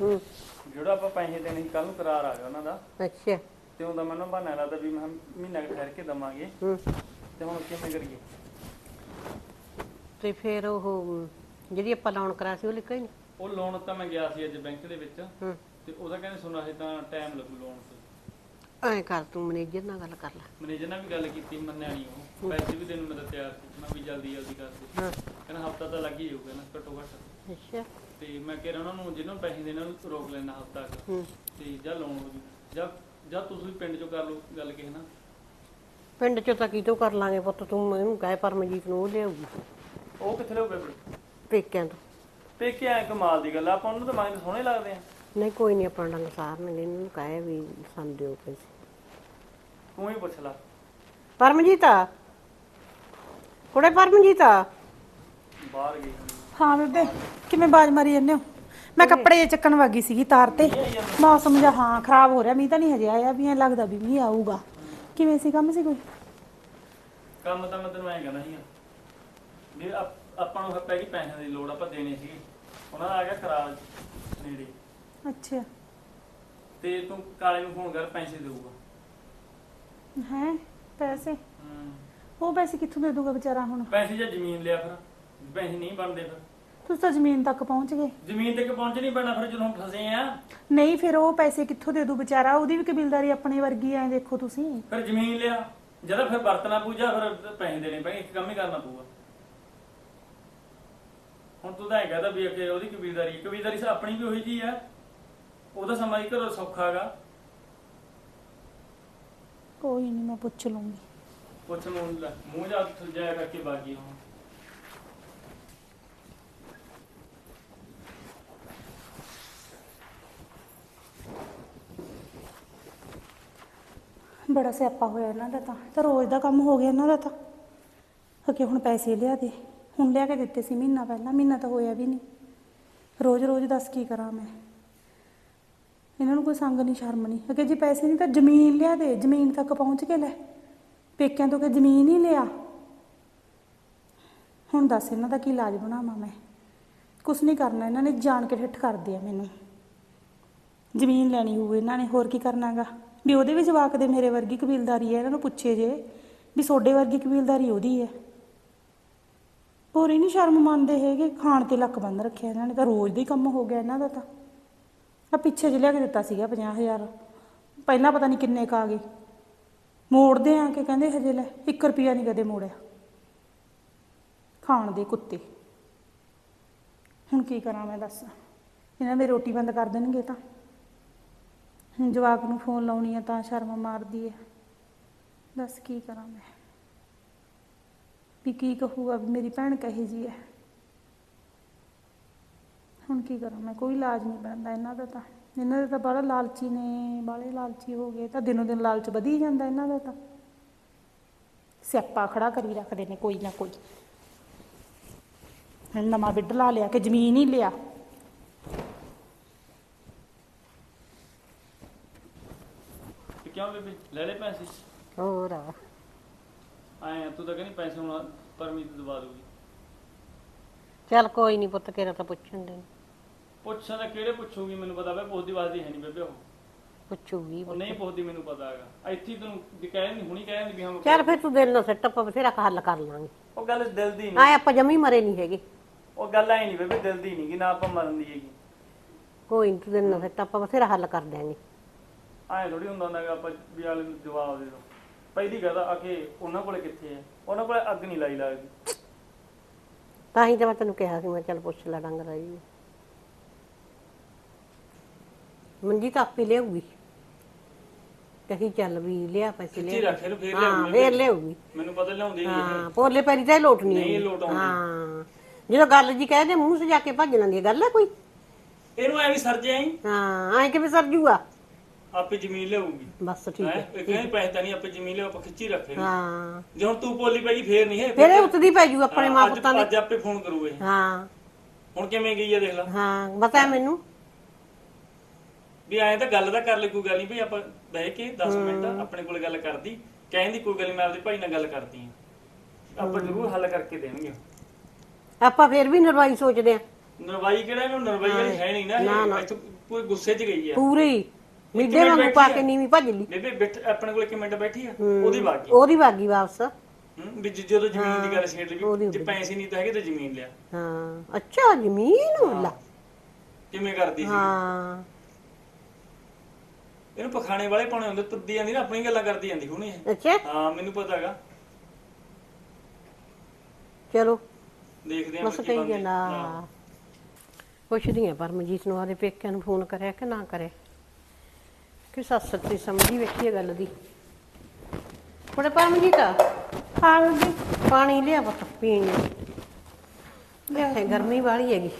ਹੂੰ। ਜਿਹੜਾ ਆਪਾਂ ਪੈਸੇ ਦੇਣੇ ਸੀ ਕੱਲ ਨੂੰ ਕਰਾਰ ਆ ਗਿਆ ਉਹਨਾਂ ਦਾ। ਅੱਛਾ। ਤੇ ਉਹਦਾ ਮੈਨੂੰ ਬਹਾਨਾ ਲੱਗਦਾ ਵੀ ਮੈਂ ਮਹੀਨਾ ਕੁ ਠਹਿਰ ਕੇ ਦਵਾਂਗੇ। ਹੂੰ। ਤੇ ਹੁਣ ਕਿਵੇਂ ਕਰੀਏ? ਤੇ ਫਿਰ ਉਹ ਜਿਹੜੀ ਆਪਾਂ ਲੋਨ ਕਰਾ ਸੀ ਉਹ ਲਿਖਿਆ ਹੀ ਨਹੀਂ ਉਹ ਲੋਨ ਤਾਂ ਮੈਂ ਗਿਆ ਸੀ ਅੱਜ ਬੈਂਕ ਦੇ ਵਿੱਚ। ਹੂੰ। ਤੇ ਉਹਦਾ ਕਹਿੰਦੇ ਸੁਣਾ ਸੀ ਤਾਂ ਟਾਈਮ ਲੱਗੂ ਲੋਨ ਤੇ। ਐਂ ਕਰ ਤੂੰ ਮੈਨੇਜਰ ਨਾਲ ਗੱਲ ਕਰ ਲੈ। ਮੈਨੇਜਰ ਨਾਲ ਵੀ ਗੱਲ ਕੀਤੀ ਮੰਨਿਆ ਨਹੀਂ ਉਹ। ਪੈਸੇ ਵੀ ਦੇਣ ਨੂੰ ਮੈਂ ਤਾਂ ਤਿਆਰ ਸੀ। ਮੈਂ ਵੀ ਜਲਦੀ ਜਲਦੀ ਕਰ ਦੇ ਹਾਂ। ਕਹਿੰਦਾ ਹਫਤਾ ਤਾਂ ਲੱਗ ਹੀ ਜਾਊਗਾ ਨਾ ਘੱਟੋ ਘੱਟ ਅੱਛਾ। ਤੇ ਮੈਂ ਕਿਹਾ ਉਹਨਾਂ ਨੂੰ ਜਿਹਨੂੰ ਪੈਸੇ ਦੇਣੇ ਉਹਨੂੰ ਰੋਕ ਲੈਣਾ ਹਫਤਾ ਕੁ। ਹੂੰ। ਤੇ ਜਾਂ ਲੋਨ ਹੋ ਜੂ ਜਾਂ ਜਾਂ ਤੁਸੀਂ ਪਿੰਡ ਚੋਂ ਕਰ ਲਓ ਗੱਲ ਕਿਸੇ ਨਾਲ। ਪਿੰਡ ਚੋਂ ਤਾਂ ਕਿਤੋਂ ਕਰ ਲਾਂਗੇ ਪੁੱਤ ਤੂੰ ਮੈਨੂੰ ਕਹੇ ਪਰਮਜੀਤ ਨੂੰ ਉਹ ਲਿਆਊਗੀ। ਉਹ ਕਿੱਥੇ ਲਓ ਬੇਬੇ ਪੇਕਿਆਂ ਤੋਂ। ਪੇਕੇ ਐ ਕਮਾਲ ਦੀ ਗੱਲ ਆ ਆਪਾਂ ਉਹਨੂੰ ਤਾਂ ਮੰਗਦੇ ਸੋਹਣੇ ਲੱਗਦੇ ਆ। ਨਹੀਂ ਕੋਈ ਨਹੀਂ ਆਪਣਾ ਡੰਗ ਸਾਰਨਗੇ ਇਹਨੂੰ ਕਹੇ ਵੀ ਸਾਨੂੰ ਦਿਓ ਪੈਸੇ। ਤੂੰ ਹੀ ਪੁੱਛ ਲੈ। ਪਰਮਜੀਤ? ਆ ਕੁੜੇ ਪਰਮਜੀਤ? ਆ ਬਾਹਰ ਗਈ ਹਾਂ ਬੇਬੇ ਕਿਵੇਂ ਬਾਜ ਮਾਰੀ ਜਾਂਦੇ ਹੋ? ਮੈਂ ਕੱਪੜੇ ਚੱਕਣ ਵਾਗੀ ਸੀਗੀ ਤਾਰ ਤੇ। ਮੌਸਮ ਜਿਹਾ ਹਾਂ ਖਰਾਬ ਹੋ ਰਿਹਾ ਮੀਂਹ ਤਾਂ ਨਹੀਂ ਹਜੇ ਆਇਆ ਵੀ ਐ ਲੱਗਦਾ ਵੀ ਮੀਂਹ ਆਊਗਾ। ਕਿਵੇਂ ਸੀ ਕੰਮ ਸੀ ਕੋਈ? ਕੰਮ ਤਾਂ ਮੈਂ ਤੈਨੂੰ ਐਂ ਕਹਿੰਦਾ ਸੀਗਾ ਵੀ ਆਪ- ਆਪਾਂ ਨੂੰ ਪੈ ਗਈ ਪੈਸਿਆਂ ਦੀ ਲੋੜ ਆਪਾਂ ਦੇਣੇ ਸੀ ਉਹਨਾਂ ਦਾ ਆ ਗਿਆ ਖਰਾਬ ਨੇੜੇ। ਅੱਛਾ। ਤੇ ਤੂੰ ਕਾਲੇ ਨੂੰ ਫੋਨ ਕਰ ਪੈਸੇ ਦੇਊਗਾ। ਹੈ ਪੈਸੇ? ਹੂੰ। ਉਹ ਪੈਸੇ ਕਿੱਥੋਂ ਦੇ ਦੂਗਾ ਵਿਚਾਰਾ ਹੁਣ? ਪੈਸੇ ਜਾਂ ਜ਼ਮੀਨ ਲਿਆ ਫਿਰ ਪੈਸੇ ਨਹੀਂ ਬਣਦੇ ਫਿਰ। ਤੁਸੀਂ ਤਾਂ ਜ਼ਮੀਨ ਤੱਕ ਪਹੁੰਚ ਗਏ। ਜ਼ਮੀਨ ਤੇ ਕਿ ਪਹੁੰਚ ਨਹੀਂ ਪੈਣਾ ਫਿਰ ਜਦੋਂ ਫਸੇ ਆ ਨਹੀਂ ਫਿਰ ਉਹ ਪੈਸੇ ਕਿੱਥੋਂ ਦੇ ਦੂ ਵਿਚਾਰਾ? ਉਹਦੀ ਵੀ ਕਬੀਲਦਾਰੀ ਆਪਣੇ ਵਰਗੀ ਐ ਦੇਖੋ ਤੁਸੀਂ। ਫਿਰ ਜ਼ਮੀਨ ਲਿਆ। ਜਦੋਂ ਫਿਰ ਵਰਤਣਾ ਪੂਜਾ ਫਿਰ ਪੈਸੇ ਦੇਣੇ ਪੈਣਗੇ ਇੱਕ ਕੰਮ ਹੀ ਕਰਨਾ ਪਊਗਾ। ਹੁਣ ਤੂੰ ਤਾਂ ਇਹ ਕਹਦਾ ਵੀ ਕਿ ਉਹਦੀ ਕਬੀਲਦਾਰੀ ਕਬੀਲਦਾਰੀ ਸਾ ਆਪਣੀ ਵੀ ਉਹੀ ਜੀ ਆ ਉਹਦਾ ਸਮਾਂ ਹੀ ਘਰੋਂ ਸੌਖਾ ਹੈਗਾ। ਕੋਈ ਨਹੀਂ ਮੈਂ ਪੁੱਛ ਲੂੰਗੀ ਪੁੱਛ ਨੂੰ ਲੈ, ਮੂੰਹ ਜਾ ਜਾਇਆ ਕਰਕੇ ਬਾਗੀ ਹੁਣ। ਬੜਾ ਸਿਆਪਾ ਹੋਇਆ ਇਹਨਾਂ ਦਾ ਤਾਂ। ਤਾਂ ਰੋਜ਼ ਦਾ ਕੰਮ ਹੋ ਗਿਆ ਇਹਨਾਂ ਦਾ ਤਾਂ। ਅੱਗੇ ਹੁਣ ਪੈਸੇ ਲਿਆ ਦੇ। ਹੁਣ ਲਿਆ ਕੇ ਦਿੱਤੇ ਸੀ ਮਹੀਨਾ ਪਹਿਲਾਂ। ਮਹੀਨਾ ਤਾਂ ਹੋਇਆ ਵੀ ਨਹੀਂ। ਰੋਜ਼ ਰੋਜ਼ ਦੱਸ ਕੀ ਕਰਾਂ ਮੈਂ। ਇਹਨਾਂ ਨੂੰ ਕੋਈ ਸੰਗ ਨਹੀਂ, ਸ਼ਰਮ ਨਹੀਂ। ਅੱਗੇ ਜੇ ਪੈਸੇ ਨਹੀਂ ਤਾਂ ਜ਼ਮੀਨ ਲਿਆ ਦੇ। ਜ਼ਮੀਨ ਤੱਕ ਪਹੁੰਚ ਕੇ ਲੈ। ਪੇਕਿਆਂ ਤੋਂ ਕਿ ਜ਼ਮੀਨ ਹੀ ਲਿਆ। ਹੁਣ ਦੱਸ ਇਹਨਾਂ ਦਾ ਕੀ ਇਲਾਜ ਬਣਾਵਾਂ ਮੈਂ। ਕੁਛ ਨਹੀਂ ਕਰਨਾ। ਇਹਨਾਂ ਨੇ ਜਾਣ ਕੇ ਠੱਠ ਕਰਦੇ ਆ ਮੈਨੂੰ। ਜ਼ਮੀਨ ਲੈਣੀ ਹੋਊ ਇਹਨਾਂ ਨੇ। ਹੋਰ ਕੀ ਕਰਨਾਗਾ? ਵੀ ਉਹਦੇ ਵੀ ਜਵਾਕ ਦੇ ਮੇਰੇ ਵਰਗੀ ਕਬੀਲਦਾਰੀ ਹੈ, ਇਹਨਾਂ ਨੂੰ ਪੁੱਛੇ ਜੇ ਵੀ ਤੁਹਾਡੇ ਵਰਗੀ ਕਬੀਲਦਾਰੀ ਉਹਦੀ ਹੈ। ਹੋਰ ਹੀ ਨਹੀਂ ਸ਼ਰਮ ਮੰਨਦੇ ਹੈਗੇ, ਖਾਣ ਤੇ ਲੱਕ ਬੰਨ ਰੱਖਿਆ ਇਹਨਾਂ ਨੇ ਤਾਂ। ਰੋਜ਼ ਦਾ ਹੀ ਕੰਮ ਹੋ ਗਿਆ ਇਹਨਾਂ ਦਾ ਤਾਂ। ਆ ਪਿੱਛੇ ਜਿ ਲਿਆ ਕੇ ਦਿੱਤਾ ਸੀਗਾ 50000 ਪਹਿਲਾਂ ਪਤਾ ਨਹੀਂ ਕਿੰਨੇ ਕ ਆ ਗਏ। ਮੋੜਦੇ ਆ ਕਿ ਕਹਿੰਦੇ ਹਜੇ ਲੈ 1 ਰੁਪਿਆ ਨਹੀਂ ਕਦੇ ਮੋੜਿਆ। ਖਾਣ ਦੇ ਕੁੱਤੇ। ਹੁਣ ਕੀ ਕਰਾਂ ਮੈਂ ਦੱਸ। ਇਹਨਾਂ ਮੇਰੀ ਰੋਟੀ ਬੰਦ ਕਰ ਦੇਣਗੇ ਤਾਂ। ਹੁਣ ਜਵਾਕ ਨੂੰ ਫੋਨ ਲਾਉਣੀ ਆ ਤਾਂ ਸ਼ਰਮ ਮਾਰਦੀ ਹੈ ਦੱਸ ਕੀ ਕਰਾਂ ਮੈਂ? ਵੀ ਕੀ ਕਹੂਗਾ ਵੀ ਮੇਰੀ ਭੈਣ ਕਹੇ ਜੀ ਹੈ ਹੁਣ ਕੀ ਕਰਾਂ ਮੈਂ? ਕੋਈ ਇਲਾਜ ਨਹੀਂ ਬਣਦਾ ਇਹਨਾਂ ਦਾ ਤਾਂ। ਇਹਨਾਂ ਦੇ ਤਾਂ ਬੜਾ ਲਾਲਚੀ ਨੇ ਬਾਲੇ ਲਾਲਚੀ ਹੋ ਗਏ। ਤਾਂ ਦਿਨੋਂ ਦਿਨ ਲਾਲਚ ਵਧੀ ਜਾਂਦਾ ਇਹਨਾਂ ਦਾ ਤਾਂ। ਸਿਆਪਾ ਖੜਾ ਕਰੀ ਰੱਖਦੇ ਨੇ ਕੋਈ ਨਾ ਕੋਈ। ਨਵਾਂ ਬਿੱਡ ਲਾ ਲਿਆ ਕਿ ਜ਼ਮੀਨ ਹੀ ਲਿਆ ਤੇ ਕਿਉਂ ਬੇਬੇ? ਲੈ ਲੈ ਪੈਸੇ। ਹੋਰ ਆ। ਆਏ ਆ, ਤੂੰ ਤਾਂ ਕਹਿੰਦੀ ਪੈਸੇ ਹੁਣ ਪਰਮੀਤ ਦਵਾ ਦੂਗੀ ਚੱਲ ਕੋਈ ਨਹੀਂ ਪੁੱਤ ਕਿਹੜਾ ਤਾਂ ਪੁੱਛਣ ਦੇ। ਪੁੱਛਾਂ ਤਾਂ ਕਿਹੜੇ ਪੁੱਛੂਗੀ ਮੈਨੂੰ ਪਤਾ ਵੇ ਪੁੱਛਦੀ ਵਾਸਦੀ ਹੈ ਨਹੀਂ ਬੇਬੇ ਉਹ। ਪੁੱਛੂਗੀ ਉਹ ਨਹੀਂ ਪੁੱਛਦੀ ਮੈਨੂੰ ਪਤਾ ਹੈਗਾ। ਇੱਥੇ ਤੈਨੂੰ ਜੇ ਕਹਿ ਦਿੰਦੀ ਹੁਣੀ ਕਹਿ ਦਿੰਦੀ ਵੀ ਹਮ ਚੱਲ ਫਿਰ ਤੂੰ ਦਿਲ ਨਾਲ ਸੱਟ ਆਪਾਂ ਬਥੇਰਾ ਹੱਲ ਕਰ ਲਾਂਗੇ। ਉਹ ਗੱਲ ਦਿਲ ਦੀ ਨਹੀਂ। ਆਏ ਆਪਾਂ ਜਮੀ ਮਰੇ ਨਹੀਂ ਹੈਗੇ। ਉਹ ਗੱਲ ਐ ਨਹੀਂ ਬੇਬੇ ਦਿਲ ਦੀ ਨਹੀਂ ਕਿ ਨਾ ਆਪਾਂ ਮਰਨ ਦੀ ਹੈਗੀ। ਕੋਈ ਨੀ ਤੂੰ ਦਿਲ ਨਾਲ ਸੱਟ ਆਪਾਂ ਬਥੇਰਾ ਹੱਲ ਕਰ ਦਿਆਂਗੇ। ਐ ਥੋੜੀ ਹੁੰਦਾ ਹੁੰਦਾ ਕਿ ਆਪਾਂ ਵੀ ਵਾਲੇ ਨੂੰ ਜਵਾਬ ਦੇ ਦੋ ਪਹਿਲੀ ਗੱਲ ਆ ਕਿ ਉਹਨਾਂ ਕੋਲੇ ਕਿੱਥੇ ਹੈ? ਉਹਨਾਂ ਕੋਲੇ ਅੱਗ ਨਹੀਂ ਲਾਈ ਲੱਗਦੀ। ਤਾਂ ਹੀ ਤਾਂ ਮੈਂ ਤੈਨੂੰ ਕਿਹਾ ਸੀ ਮੈਂ ਚੱਲ ਪੁੱਛ ਲੈ ਡੰਗ ਰਹੀ ਮੰਜੀ ਤਾਂ ਆਪੇ ਲਿਆਊਗੀ। ਕਹੀ ਚੱਲ ਵੀ ਲਿਆ ਪੈਸੇ ਖਿੱਚੀ ਲਿਆ। ਰੱਖ ਫੇਰ ਹਾਂ ਲਿਆਉਂਗੀ ਫੇਰ ਲਿਆਊਗੀ। ਮੈਨੂੰ ਪਤਾ ਲਿਆਉਂਦੀ ਨਹੀਂ ਹਾਂ। ਪੋਲੇ ਪੈਰੀ ਤਾਂ ਇਹ ਲੋਟ ਨਹੀਂ ਨਹੀਂ। ਲੋਟ ਆਉਂਦੀ। ਹਾਂ। ਜਦੋਂ ਗੱਲ ਜੀ ਕਹਦੇ ਮੂੰਹ ਸਜਾ ਕੇ ਭੱਜ ਲੈਂਦੀ ਹੈ ਗੱਲ ਹੈ ਕੋਈ? ਇਹਨੂੰ ਐ ਵੀ ਸਰਜੇ ਆਈ। ਹਾਂ ਐਂ ਕਿਵੇਂ ਸਰ ਜੂਗਾ? ਆਪੇ ਜ਼ਮੀਨ ਲਿਆਊਗੀ। ਬਸ ਠੀਕ ਹੈ? ਹੈ ਕਹਿੰਦੇ ਪੈਸੇ ਤਾਂ ਨਹੀਂ ਆਪੇ ਜ਼ਮੀਨ ਲਿਆਓ ਆਪਾਂ ਖਿੱਚੀ ਰੱਖੇ ਹਾਂ। ਜੇ ਹੁਣ ਤੂੰ ਬੋਲੀ ਪਈ ਫੇਰ ਨਹੀਂ ਹੈ। ਫਿਰ ਇਹ ਉੱਤਦੀ ਪੈ ਜੂ ਆਪਣੇ ਮਾਂ ਪੁੱਤਾਂ ਦੇ। ਅੱਜ ਆਪੇ ਫੋਨ ਕਰੂ ਇਹ। ਹਾਂ। ਹੁਣ ਕਿਵੇਂ ਗਈ ਆ ਦੇਖ ਲੈ। ਹਾਂ ਬਤਾ ਮੈਨੂੰ। ਵੀ ਐਂ ਤਾਂ ਗੱਲ ਤਾਂ ਕਰ ਲੈ ਕੋਈ ਗੱਲ ਨਹੀਂ ਵੀ ਆਪਾਂ ਬਹਿ ਕੇ 10 ਮਿੰਟ ਆਪਣੇ ਕੋਲ ਗੱਲ ਕਰਦੀ। ਕਹਿੰਦੀ ਕੋਈ ਗੱਲ ਨਹੀਂ ਮੈਂ ਆਪਦੇ ਭਾਈ ਨਾਲ ਗੱਲ ਕਰਦੀ ਆ ਆਪਾਂ ਜ਼ਰੂਰ ਹੱਲ ਕਰਕੇ ਦੇਣਗੇ। ਆਪਾਂ ਫਿਰ ਵੀ ਨਰਵਾਈ ਸੋਚਦੇ ਆ ਨਰਵਾਈ ਕਿਹੜਾ ਇਹਨੂੰ ਨਰਵਾਈ ਵਾਲੀ ਹੈ। ਨਹੀਂ ਨਾ ਨਾ, ਨਾ। ਇਹ ਇੱਥੋਂ ਕੋਈ ਗੁੱਸੇ 'ਚ ਗਈ ਆ। ਪੂਰੀ। ਮਿੱਡੇ ਮਿੰਟ ਵਾਂਗੂ ਪਾ ਬੈਠੀ ਕੇ ਆ। ਨੀਵੀਂ ਭੱਜ ਲਈ। ਬੇਬੇ ਬਿੱਟ ਆਪਣੇ ਕੋਲ ਇੱਕ ਮਿੰਟ ਬੈਠੀ ਆ ਉਹਦੀ ਬਾਕੀ ਉਹਦੀ ਬਾਗੀ ਵਾਪਸ? ਹੂੰ ਵੀ ਜ- ਜਦੋਂ ਜ਼ਮੀਨ ਦੀ ਗੱਲ ਛੇੜ ਲਈ ਵੀ ਜੇ ਪੈਸੇ ਨਹੀਂ ਤਾਂ ਹੈਗੇ ਤਾਂ ਜ਼ਮੀਨ ਲਿਆ। ਹਾਂ ਅੱਛਾ ਜ਼ਮੀਨ ਲਾ। ਕਿਵੇਂ ਕਰਦੀ ਸੀ? ਹਾਂ। ਇਹਨੂੰ ਪਖਾਣੇ ਵਾਲੇ ਪਾਉਣੇ ਹੁੰਦੇ ਤੁਰਦੀ ਜਾਂਦੀ ਨਾ ਆਪਣੀ ਗੱਲਾਂ ਕਰਦੀ ਜਾਂਦੀ ਹੁਣ। ਇਹ ਅੱਛਾ। ਹਾਂ ਮੈਨੂੰ ਪਤਾ ਹੈਗਾ। ਚਲੋ। ਦੇਖਦੇ ਆਂ ਬਸ ਬੱਚੀ ਕਹੀ ਬੰਦੇ ਜਾਂਦਾ ਪੁੱਛਦੀ ਆ ਪਰਮਜੀਤ ਨੂੰ ਆਦੇ ਪੇਕਿਆਂ ਨੂੰ ਫੋਨ ਕਰਿਆ ਕਿ ਨਾ ਕਰੇ ਕਿ ਸੱਸ ਤੇ ਸਮਝੀ ਵੇਖੀ ਇਹ ਗੱਲ ਦੀ। ਥੋੜੇ ਪਰਮਜੀਤ ਹਾਂ ਬੀਬੀ ਪਾਣੀ ਲਿਆ ਪੁੱਤ ਪੀਣ ਨੂੰ। ਲਿਆ। ਗਰਮੀ ਵਾਲੀ ਹੈਗੀ।